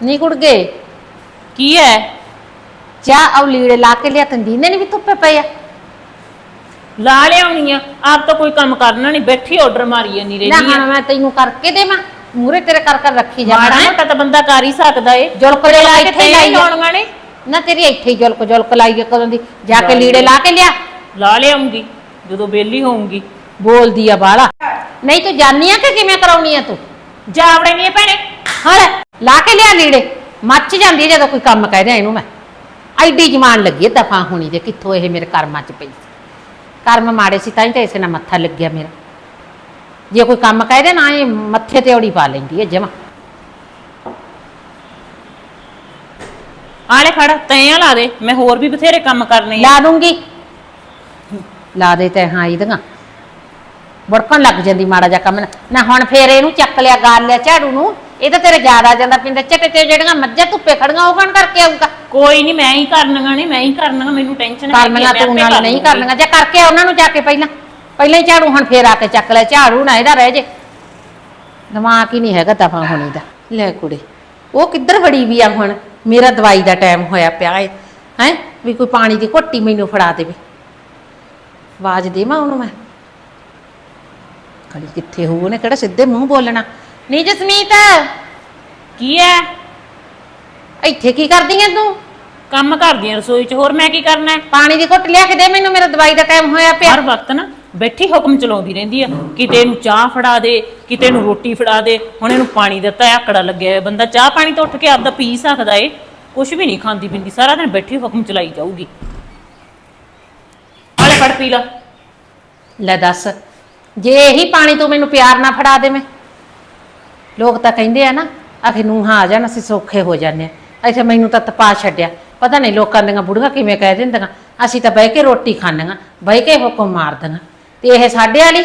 ਨਹੀਂ ਕੁੜ ਗਏ ਕੀ ਹੈ ਚਾਹ ਆਉ ਲੀੜੇ ਲਾ ਕੇ ਲਿਆ ਤੰਦੀ ਨੇ ਨਹੀਂ ਵੀ ਧੁੱਪੇ ਪਏ ਆ ਲਾ ਲਿਆਉਣੀ ਆ ਆਪ ਤਾਂ ਕੋਈ ਕੰਮ ਕਰਨਾ ਨਹੀਂ ਬੈਠੀ ਆਰਡਰ ਮਾਰੀ ਜਾਂਦੀ ਨਾ ਹੁਣ ਮੈਂ ਤੈਨੂੰ ਕਰਕੇ ਦੇਵਾਂ ਮੂਰੇ ਤੇਰੇ ਕਰ ਕਰ ਰੱਖੀ ਮਾੜਾ ਜਾਣਾ ਮੋਟਾ ਤਾਂ ਬੰਦਾ ਕਰ ਹੀ ਸਕਦਾ ਏ ਜੁਲਕ ਦੇ ਲਾ ਇੱਥੇ ਲਾਈ ਆ। ਲਾਉਣੀਆਂ ਨੇ ਨਾ ਤੇਰੀ ਇੱਥੇ ਹੀ ਜੁਲਕ ਜੁਲਕ ਲਾਈ ਆ ਕਦੋਂ ਦੀ ਜਾ ਕੇ ਲੀੜੇ ਲਾ ਕੇ ਲਿਆ ਲਾ ਲਿਆਉਂਗੀ ਜਦੋਂ ਬੇਲੀ ਹੋਊਂਗੀ ਬੋਲਦੀ ਆ ਬਾਲਾ ਨਹੀਂ ਤੂੰ ਜਾਨੀ ਆ ਕਿ ਕਿਵੇਂ ਕਰਾਉਣੀ ਆ ਤੂੰ ਜਾਵੜੇ ਨਹੀਂ ਭੈਣੇ ਹਾਂ ਲਾ ਕੇ ਲਿਆ ਲੀੜੇ। ਮੱਚ ਜਾਂਦੀ ਹੈ ਜਦੋਂ ਕੋਈ ਕੰਮ ਕਹਿ ਦਿਆਂ ਇਹਨੂੰ ਮੈਂ। ਐਡੀ ਜਮਾਨ ਲੱਗੀ ਹੈ ਦਫਾ ਹੋਣੀ ਦੇ ਕਿੱਥੋਂ ਇਹ ਮੇਰੇ ਕਰਮਾਂ 'ਚ ਪਈ ਸੀ। ਕਰਮ ਮਾੜੇ ਸੀ ਤਾਂ ਹੀ ਤਾਂ ਇਸੇ ਨਾਲ ਮੱਥਾ ਲੱਗਿਆ ਮੇਰਾ। ਜੇ ਕੋਈ ਕੰਮ ਕਹਿ ਦੇ ਨਾ ਇਹ ਮੱਥੇ ਤੇ ਔੜੀ ਪਾ ਲੈਂਦੀ ਹੈ ਜਮਾ। ਆਲੇ ਫੜ ਤੈਆਂ ਲਾ ਦੇ। ਮੈਂ ਹੋਰ ਵੀ ਬਥੇਰੇ ਕੰਮ ਕਰਨੇ ਆ। ਲਾ ਦੂੰਗੀ। ਲਾ ਦੇ ਤੇ ਹਾਂ ਇਹਦੀਆਂ। ਵੜਕਣ ਲੱਗ ਜਾਂਦੀ ਮਾੜਾ ਜਿਹਾ ਕੰਮ ਨਾ- ਨਾ ਹੁਣ ਫੇਰ ਇਹਨੂੰ ਚੱਕ ਲਿਆ ਗਾਲ ਲਿਆ ਝਾੜੂ ਨੂੰ। ਇਹ ਤਾਂ ਤੇਰੇ ਜ਼ਿਆਦਾ ਜਾਂਦਾ ਪਿੰਡ ਚੱਟੇ ਤੇ ਜਿਹੜੀਆਂ ਮੱਝਾਂ ਧੁੱਪੇ ਖੜੀਆਂ ਉਹ ਕਣ ਕਰਕੇ ਆਊਗਾ? ਕੋਈ ਨਹੀਂ ਮੈਂ ਹੀ ਕਰਨੀਆਂ ਨੇ ਮੈਂ ਹੀ ਕਰਨੀਆਂ ਮੈਨੂੰ ਟੈਨਸ਼ਨ ਕਰਨੀਆਂ ਤੂੰ ਨਾਲ ਨਹੀਂ ਕਰਨੀਆਂ ਜੇ ਕਰਕੇ ਉਹਨਾਂ ਨੂੰ ਜਾ ਕੇ ਪਹਿਲਾਂ। ਪਹਿਲਾਂ ਹੀ ਝਾੜੂ ਹੁਣ ਫੇਰ ਆ ਕੇ ਚੱਕ ਲੈ ਝਾੜੂ ਨਾ ਇਹਦਾ ਰਹਿ ਜੇ। ਦਿਮਾਗ ਹੀ ਨਹੀਂ ਹੈਗਾ ਦਫਾ ਹੋਣੀ ਦਾ। ਲੈ ਕੁੜੇ ਉਹ ਕਿੱਧਰ ਵੜੀ ਵੀ ਆ ਹੁਣ? ਮੇਰਾ ਦਵਾਈ ਦਾ ਟਾਈਮ ਹੋਇਆ ਪਿਆ ਹੈ ਹੈ? ਵੀ ਕੋਈ ਪਾਣੀ ਦੀ ਘੁੱਟੀ ਮੈਨੂੰ ਫੜਾ ਦੇਵੇ। ਆਵਾਜ਼ ਦੇਵਾਂ ਉਹਨੂੰ ਮੈਂ? ਖੜੀ ਕਿੱਥੇ ਹੋਊ ਉਹਨੇ ਕਿਹੜਾ ਸਿੱਧੇ ਮੂੰਹ ਬੋਲਣਾ? ਨਹੀਂ ਜਸਮੀਤ। ਕੀ ਹੈ ਇੱਥੇ ਕੀ ਕਰਦੀ ਐ ਤੂੰ? ਕੰਮ ਕਰਦੀ ਆ ਰਸੋਈ 'ਚ ਹੋਰ ਮੈਂ ਕੀ ਕਰਨਾ ਹੈ ਪਾਣੀ ਦੀ ਘੁੱਟ ਲਿਆ ਕੇ ਦੇ ਮੈਨੂੰ ਮੇਰਾ ਦਵਾਈ ਦਾ ਟਾਈਮ ਹੋਇਆ ਪਿਆ। ਹਰ ਵਕਤ ਨਾ ਬੈਠੀ ਹੁਕਮ ਚਲਾਉਂਦੀ ਰਹਿੰਦੀ ਆ ਕਿਤੇ ਇਹਨੂੰ ਚਾਹ ਫੜਾ ਦੇ ਕਿਤੇ ਇਹਨੂੰ ਰੋਟੀ ਫੜਾ ਦੇ ਹੁਣ ਇਹਨੂੰ ਪਾਣੀ ਦਿੱਤਾ ਹੈ, ਆਕੜਾ ਲੱਗਿਆ ਹੋਇਆ ਬੰਦਾ ਚਾਹ ਪਾਣੀ ਤੋਂ ਉੱਠ ਕੇ ਆਪਦਾ ਪੀ ਸਕਦਾ ਏ ਕੁਝ ਵੀ ਨਹੀਂ ਖਾਂਦੀ ਪਿੰਦੀ ਸਾਰਾ ਦਿਨ ਬੈਠੀ ਹੁਕਮ ਚਲਾਈ ਜਾਊਗੀ। ਆਲੇ ਫੜ ਪੀ ਲਾ। ਲੈ ਦੱਸ ਜੇ ਇਹੀ ਪਾਣੀ ਤੂੰ ਮੈਨੂੰ ਪਿਆਰ ਨਾਲ ਫੜਾ ਦੇਵੇਂ ਲੋਕ ਤਾਂ ਕਹਿੰਦੇ ਆ ਨਾ ਆਖੇ ਨੂੰ ਹਾਂ ਆ ਜਾਣ ਅਸੀਂ ਸੌਖੇ ਹੋ ਜਾਂਦੇ ਆ। ਇੱਥੇ ਮੈਨੂੰ ਤਾਂ ਤਪਾ ਛੱਡਿਆ। ਪਤਾ ਨਹੀਂ ਲੋਕਾਂ ਦੀਆਂ ਬੁੜੀਆਂ ਕਿਵੇਂ ਕਹਿ ਦਿੰਦੀਆਂ। ਅਸੀਂ ਤਾਂ ਬਹਿ ਕੇ ਰੋਟੀ ਖਾਂਦੀਆਂ ਬਹਿ ਕੇ ਹੁਕਮ ਮਾਰਦੀਆਂ। ਤੇ ਇਹ ਸਾਡੇ ਵਾਲੀ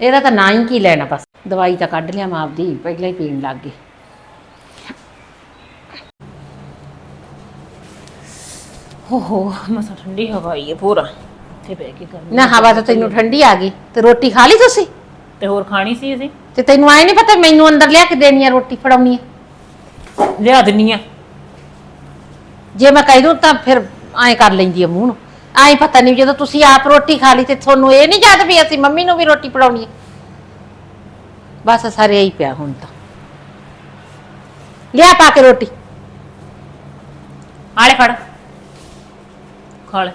ਇਹਦਾ ਤਾਂ ਨਾਂ ਹੀ ਕੀ ਲੈਣਾ ਬਸ। ਦਵਾਈ ਤਾਂ ਕੱਢ ਲਿਆ ਮੈਂ ਆਪਦੀ ਪਹਿਲਾਂ ਹੀ ਪੀਣ ਲੱਗ ਗਈ। ਹੋ ਹੋ ਮਸਾ ਠੰਡੀ ਹਵਾ ਆਈ ਹੈ ਪੂਰਾ। ਤੇ ਬਹਿ ਕੇ ਕਰਨੀ ਨਾ ਹਵਾ ਤਾਂ ਤੈਨੂੰ ਠੰਡੀ ਆ ਗਈ। ਤੇ ਰੋਟੀ ਖਾ ਲਈ ਤੁਸੀਂ? ਤੇ ਹੋਰ ਖਾਣੀ ਸੀ ਅਸੀਂ? ਤੇ ਤੈਨੂੰ ਆਏ ਨਹੀਂ ਪਤਾ ਮੈਨੂੰ ਅੰਦਰ ਲਿਆ ਕੇ ਦੇਣੀ ਆ ਰੋਟੀ ਫੜਾਉਣੀ ਆ? ਲਿਆ ਦਿੰਨੀ ਆ। ਜੇ ਮੈਂ ਕਹਿ ਦੂੰ ਤਾਂ ਫਿਰ ਐਂ ਕਰ ਲੈਂਦੀ ਆ ਮੂੰਹ ਨੂੰ। ਐਂ ਪਤਾ ਨਹੀਂ ਜਦੋਂ ਤੁਸੀਂ ਆਪ ਰੋਟੀ ਖਾ ਲਈ ਤੇ ਤੁਹਾਨੂੰ ਇਹ ਨਹੀਂ ਯਾਦ ਵੀ ਅਸੀਂ ਮੰਮੀ ਨੂੰ ਵੀ ਰੋਟੀ ਫੜਾਉਣੀ ਹੈ ਬਸ ਸਾਰੇ ਹੀ ਪਿਆ ਹੁਣ ਤਾਂ। ਲਿਆ ਪਾ ਕੇ ਰੋਟੀ। ਆਲੇ ਫੜ। ਖਾ ਲੈ।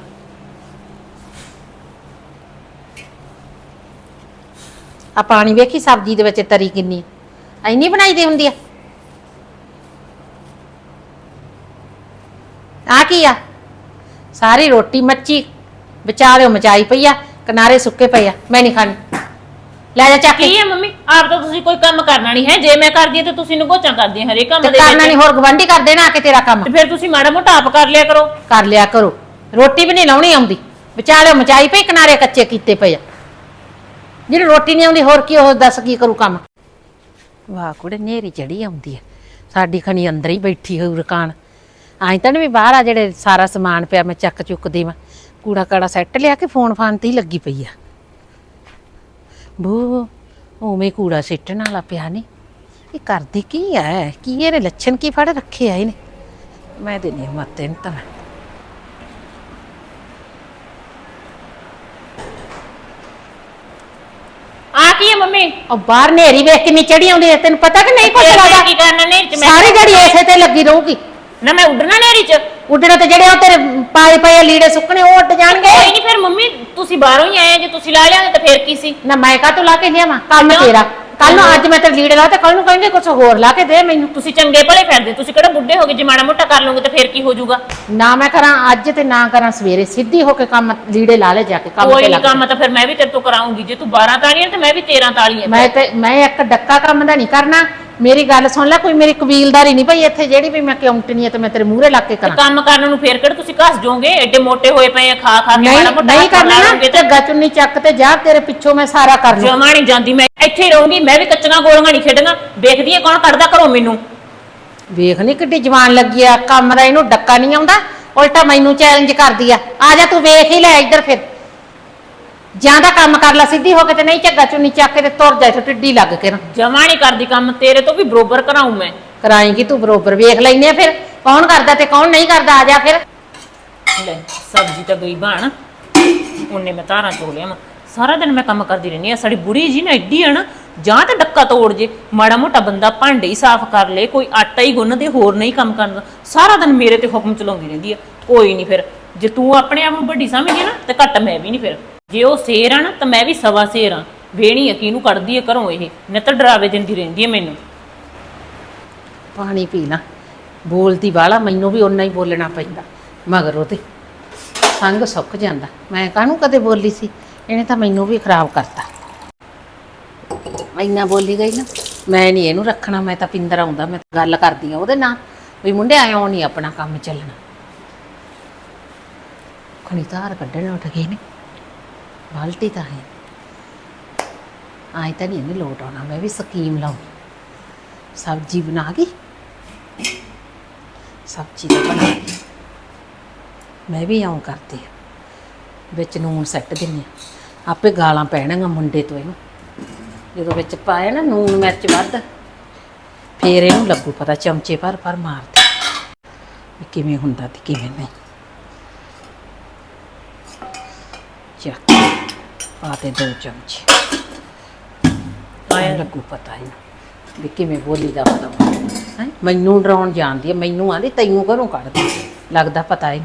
ਆ ਪਾਣੀ ਵੇਖੀ ਸਬਜ਼ੀ ਦੇ ਵਿੱਚ ਤਰੀ ਕਿੰਨੀ। ਐਨੀ ਬਣਾਈ ਦੀ ਹੁੰਦੀ ਆ। ਆ ਕੀ ਆ? ਸਾਰੀ ਰੋਟੀ ਮੱਚੀ ਵਿਚਾਰਿਓ ਮਚਾਈ ਪਈ ਆ ਕਿਨਾਰੇ ਸੁੱਕੇ ਪਏ ਆ ਮੈਂ ਨਹੀਂ ਖਾਣੀ। ਲੈ ਜਾ ਚੱਕ ਕੇ। ਕੀ ਹੈ ਮੰਮੀ? ਆਪ ਤਾਂ ਤੁਸੀਂ ਕੋਈ ਕੰਮ ਕਰਨਾ ਨਹੀਂ ਹੈ। ਜੇ ਮੈਂ ਕਰਦੀ ਹਾਂ ਤੇ ਤੁਸੀਂ ਨਗੋਚਾਂ ਕਰਦੀ ਹਰੇ ਕੰਮ ਤੇ ਦੇ ਕਰਨਾ ਵਿੱਚ ਨਹੀਂ ਹੋਰ ਗਵੰਡੀ ਕਰ ਦੇਣਾ ਆ ਕੇ ਤੇਰਾ ਕੰਮ। ਤੇ ਫਿਰ ਤੁਸੀਂ ਮਾੜਾ ਮੋਟਾ ਆਪ ਕਰ ਲਿਆ ਕਰੋ। ਕਰ ਲਿਆ ਕਰੋ। ਰੋਟੀ ਵੀ ਨਹੀਂ ਲਾਉਣੀ ਆਉਂਦੀ। ਵਿਚਾਲੇ ਮਚਾਈ ਪਈ ਕਿਨਾਰੇ ਕੱਚੇ ਕੀਤੇ ਪਏ ਆ। ਜਿਹੜੀ ਰੋਟੀ ਨਹੀਂ ਆਉਂਦੀ, ਹੋਰ ਕੀ ਉਹ ਦੱਸ ਕੀ ਕਰੂ ਕੰਮ? ਵਾਹ ਕੁੜੇ, ਨੇਰੀ ਚੜੀ ਆਉਂਦੀ ਹੈ। ਸਾਡੀ ਖਣੀ ਅੰਦਰ ਹੀ ਬੈਠੀ ਹੋਈ ਰਕਾਨ ਐਂ ਤਾਂ ਨੀ ਵੀ ਬਾਹਰ ਆ ਜਿਹੜੇ ਸਾਰਾ ਸਮਾਨ ਪਿਆ, ਮੈਂ ਚੱਕ ਚੁੱਕ ਦੇਵਾਂ ਕੂੜਾ ਕਾੜਾ ਸੈੱਟ ਲਿਆ ਕੇ ਫੋਨ ਫਾਨ ਤੇ ਹੀ ਲੱਗੀ ਪਈ ਆ। ਬੂ, ਉਵੇਂ ਕੂੜਾ ਸਿੱਟਣ ਵਾਲਾ ਪਿਆ ਨਹੀਂ ਇਹ ਕਰਦੀ ਕੀ ਐ ਕੀ ਇਹਨੇ ਲੱਛਣ ਕੀ ਫੜ ਰੱਖੇ ਆ ਇਹਨੇ? ਮੈਂ ਦੇਣੀ ਨਹੀਂ ਮੱਤੇ ਨੂੰ ਤਾਂ। ਆ ਕੀ ਹੈ ਮੰਮੀ? ਉਹ ਬਾਹਰ ਨੇਰੀ ਵੇਖ ਕੇ ਚੜੀ ਆਉਂਦੀ ਤੈਨੂੰ ਪਤਾ ਕਿ ਨਹੀਂ ਮੈਂ ਲੱਗਦਾ? ਕੀ ਕਰਨਾ ਨੇ ਚ? ਮੈਂ ਸਾਰੀ ਜੜੀ ਐਸੇ ਤੇ ਲੱਗੀ ਰਹੂਗੀ। ਨਾ ਮੈਂ ਉੱਡਣਾ ਨੇਰੀ ਚ? ਉੱਡਣਾ ਤੇ ਜਿਹੜੇ ਉਹ ਤੇਰੇ ਪਾਏ ਪਏ ਲੀੜੇ ਸੁੱਕਣੇ ਉਹ ਉੱਡ ਜਾਣਗੇ। ਕੋਈ ਨਹੀਂ ਫਿਰ ਮੰਮੀ ਤੁਸੀਂ ਬਾਹਰੋਂ ਹੀ ਆਏ ਜੇ ਤੁਸੀਂ ਲਾ ਲਿਆਂਗੇ ਤਾਂ ਫਿਰ ਕੀ ਸੀ? ਨਾ ਮੈਂ ਕਾ ਤੂੰ ਲਾ ਕੇ ਲਿਆਵਾਂ? ਕੰਮ? ਤੇਰਾ। ਕੱਲ ਨੂੰ ਅੱਜ ਮੈਂ ਤੇ ਲੀੜੇ ਲਾ ਤੇ ਕੱਲ ਨੂੰ ਕਹਿੰਦੇ ਕੁਛ ਹੋਰ ਲਾ ਕੇ ਦੇ ਮੈਨੂੰ ਤੁਸੀਂ ਚੰਗੇ ਭਲੇ ਫਿਰਦੇ ਤੁਸੀਂ ਕਿਹੜਾ ਬੁੱਢੇ ਹੋ ਗਏ ਜੇ ਮਾੜਾ ਮੋਟਾ ਕਰ ਲਓਗੇ ਤਾਂ ਫਿਰ ਕੀ ਹੋ ਜਾਊਗਾ? ਨਾ ਮੈਂ ਕਰਾਂ ਅੱਜ ਤੇ ਨਾ ਕਰਾਂ ਸਵੇਰੇ ਸਿੱਧੀ ਹੋ ਕੇ ਕੰਮ ਲੀੜੇ ਲਾ ਲੈ ਜਾ ਕੇ ਕੰਮ ਕੋਈ ਤੇ ਨਹੀਂ ਲੱਗ ਕੰਮ ਤਾਂ ਫਿਰ ਮੈਂ ਵੀ ਤੇਰੇ ਤੋਂ ਕਰਾਉਂਗੀ ਜੇ ਤੂੰ 12 ਤਾਲੀਆਂ ਤੇ ਮੈਂ ਵੀ 13 ਤਾਲੀਆਂ ਮੈਂ ਤੇ ਮੈਂ ਇੱਕ ਡੱਕਾ ਕੰਮ ਦਾ ਨਹੀਂ ਕਰਨਾ ਮੇਰੀ ਗੱਲ ਸੁਣ ਲੈ ਕੋਈ ਮੇਰੀ ਕਬੀਲਦਾਰੀ ਨਹੀਂ ਭਈ ਇੱਥੇ ਜਿਹੜੀ ਵੀ ਮੈਂ ਕਿਉਂਟਣੀ ਹੈ ਤੇ ਮੈਂ ਤੇਰੇ ਮੂਹਰੇ ਲੱਗ ਕੇ ਕਰਾਂ। ਕੰਮ ਕਰਨ ਨੂੰ ਫੇਰ ਕਿਹੜਾ ਤੁਸੀਂ ਘਸ ਜਾਓਗੇ ਐਡੇ ਮੋਟੇ ਹੋਏ ਪਏ ਆ ਖਾ ਖਾ ਕੇ ਨਹੀਂ ਮਾੜਾ ਮੋਟਾ ਨਹੀਂ ਕਰਨਾ ਨਾ ਤੇ ਗਚੁੰਨੀ ਚੱਕ ਤੇ ਜਾ ਤੇਰੇ ਪਿੱਛੋਂ ਮੈਂ ਸਾਰਾ ਕਰ ਲੂੰ ਜਮਾ ਨਹੀਂ ਜਾਂਦੀ ਮੈਂ ਇੱਥੇ ਹੀ ਰਹੂੰਗੀ ਮੈਂ ਵੀ ਕੱਚੀਆਂ ਗੋਲੀਆਂ ਨਹੀਂ ਖੇਡਾਂਗਾ ਦੇਖਦੀ ਆ ਕੌਣ ਕੱਢਦਾ ਘਰੋਂ ਮੈਨੂੰ। ਵੇਖ ਨੀ ਕਿੱਡੀ ਜਵਾਨ ਲੱਗੀ ਆ ਕੰਮ ਦਾ ਇਹਨੂੰ ਡੱਕਾ ਨਹੀਂ ਆਉਂਦਾ ਉਲਟਾ ਮੈਨੂੰ ਚੈਲੰਜ ਕਰਦੀ ਆ। ਆ ਜਾ ਤੂੰ ਵੇਖ ਹੀ ਲੈ ਇੱਧਰ ਫਿਰ। ਜਾਂ ਤਾਂ ਕੰਮ ਕਰ ਲੈ ਸਿੱਧੀ ਹੋ ਕੇ ਤੇ ਨਹੀਂ ਝੱਗਾ ਚੁੰਨੀ ਚੱਕ ਕੇ ਤੇ ਤੁਰ ਜਾ ਇੱਥੋਂ ਟਿੱਡੀ ਲੱਗ ਕੇ ਨਾ। ਜਮਾ ਨਹੀਂ ਕਰਦੀ ਕੰਮ ਤੇਰੇ ਤੋਂ ਵੀ ਬਰੋਬਰ ਕਰਾਉਂ ਮੈਂ। ਕਰਾਏਂਗੀ ਤੂੰ ਬਰੋਬਰ ਵੇਖ ਲੈਨੇ ਆ ਫਿਰ ਕੌਣ ਕਰਦਾ ਤੇ ਕੌਣ ਨਹੀਂ ਕਰਦਾ ਆ ਜਾ ਫਿਰ। ਲੈ ਸਬਜ਼ੀ ਤਾਂ ਗਈ ਬਣ ਉਹਨੇ ਮੈਂ ਧਾਰਾਂ ਚੋ ਲਿਆ ਸਾਰਾ ਦਿਨ ਮੈਂ ਕੰਮ ਕਰਦੀ ਰਹਿੰਦੀ ਆ ਸਾਡੀ ਬੁੜੀ ਜੀ ਨਾ ਐਡੀ ਆ ਨਾ ਜਾਂ ਤਾਂ ਡੱਕਾ ਤੋੜ ਜੇ ਮਾੜਾ ਮੋਟਾ ਬੰਦਾ ਭਾਂਡੇ ਹੀ ਸਾਫ਼ ਕਰ ਲੇ ਕੋਈ ਆਟਾ ਹੀ ਗੁੰਨ ਦੇ ਹੋਰ ਨਹੀਂ ਕੰਮ ਕਰਦਾ ਸਾਰਾ ਦਿਨ ਮੇਰੇ ਤੇ ਹੁਕਮ ਚਲਾਉਂਦੀ ਰਹਿੰਦੀ ਆ। ਕੋਈ ਨਹੀਂ ਫਿਰ ਜੇ ਤੂੰ ਆਪਣੇ ਆਪ ਨੂੰ ਵੱਡੀ ਸਮਝੀ ਨਾ ਤੇ ਘੱਟ ਮੈਂ ਵੀ ਨਹੀਂ ਫਿਰ। ਜੇ ਉਹ ਸ਼ੇਰ ਆ ਨਾ, ਤਾਂ ਮੈਂ ਵੀ ਸਵਾ ਸ਼ੇਰ ਆ। ਵੇਣੀ ਆ, ਕਿਹਨੂੰ ਕੱਢਦੀ ਆ ਘਰੋਂ ਇਹ? ਨਹੀਂ ਤਾਂ ਡਰਾਵੇ ਦਿੰਦੀ ਰਹਿੰਦੀ ਆ ਮੈਨੂੰ। ਪਾਣੀ ਪੀ ਲਾ। ਬੋਲਦੀ ਵਾਲਾ, ਮੈਨੂੰ ਵੀ ਓਨਾ ਹੀ ਬੋਲਣਾ ਪੈਂਦਾ। ਮਗਰ ਉਹਦੇ ਸੰਗ ਸੁੱਕ ਜਾਂਦਾ। ਮੈਂ ਕਾਹਨੂੰ ਕਦੇ ਬੋਲੀ ਸੀ? ਇਹਨੇ ਤਾਂ ਮੈਨੂੰ ਵੀ ਖਰਾਬ ਕਰਤਾ। ਇੰਨਾ ਬੋਲੀ ਗਈ ਨਾ, ਮੈਂ ਨਹੀਂ ਇਹਨੂੰ ਰੱਖਣਾ, ਮੈਂ ਤਾਂ ਪਿੰਦਰ ਆਉਂਦਾ, ਮੈਂ ਤਾਂ ਗੱਲ ਕਰਦੀ ਆ ਉਹਦੇ ਨਾਲ। ਵੀ ਮੁੰਡੇ ਆਇਓ ਨਹੀਂ ਆਪਣਾ ਕੰਮ ਚੱਲਣਾ। ਖਣੀ ਧਾਰ ਕੱਢਣ ਉੱਠ ਗਏ ਨੇ। ਬਾਲਟੀ ਤਾਂ ਹੈ। ਆਈ ਤਾਂ ਨਹੀਂ ਇਹਨੇ ਲੋਟ ਆਉਣਾ, ਮੈਂ ਵੀ ਸਕੀਮ ਲਾਉਂ। ਸਬਜ਼ੀ ਬਣਾ ਗਈ? ਸਬਜ਼ੀ ਤਾਂ ਬਣਾ ਗਈ। ਮੈਂ ਵੀ ਆਉਂ ਕਰਦੀ ਆ ਵਿੱਚ ਨੂਨ ਸੱਟ ਦਿੰਨੀ ਆ ਆਪੇ ਗਾਲਾਂ ਪੈਣਗੀਆਂ ਮੁੰਡੇ ਤੋਂ ਇਹਨੂੰ। ਜਦੋਂ ਵਿੱਚ ਪਾਇਆ ਨਾ ਨੂਨ ਮਿਰਚ ਵੱਧ, ਫੇਰ ਇਹਨੂੰ ਲੱਗੂ ਪਤਾ ਚਮਚੇ ਭਰ ਭਰ ਮਾਰਦੇ। ਵੀ ਕਿਵੇਂ ਹੁੰਦਾ ਤੇ ਕਿਵੇਂ ਨਹੀਂ। ਚੱਕ। ਪਾਤੇ ਦੋ ਚਮਚੇ। ਆਇਆ ਲੱਗੂ ਪਤਾ ਇਹਨੂੰ ਵੀ ਕਿਵੇਂ ਬੋਲੀ ਦਾ ਹੈ? ਮੈਨੂੰ ਡਰਾਉਣ ਜਾਣਦੀ ਹੈ ਮੈਨੂੰ ਆਂਦੀ ਤੈਨੂੰ ਘਰੋਂ ਕੱਢਦੀ ਲੱਗਦਾ ਪਤਾ ਹੈ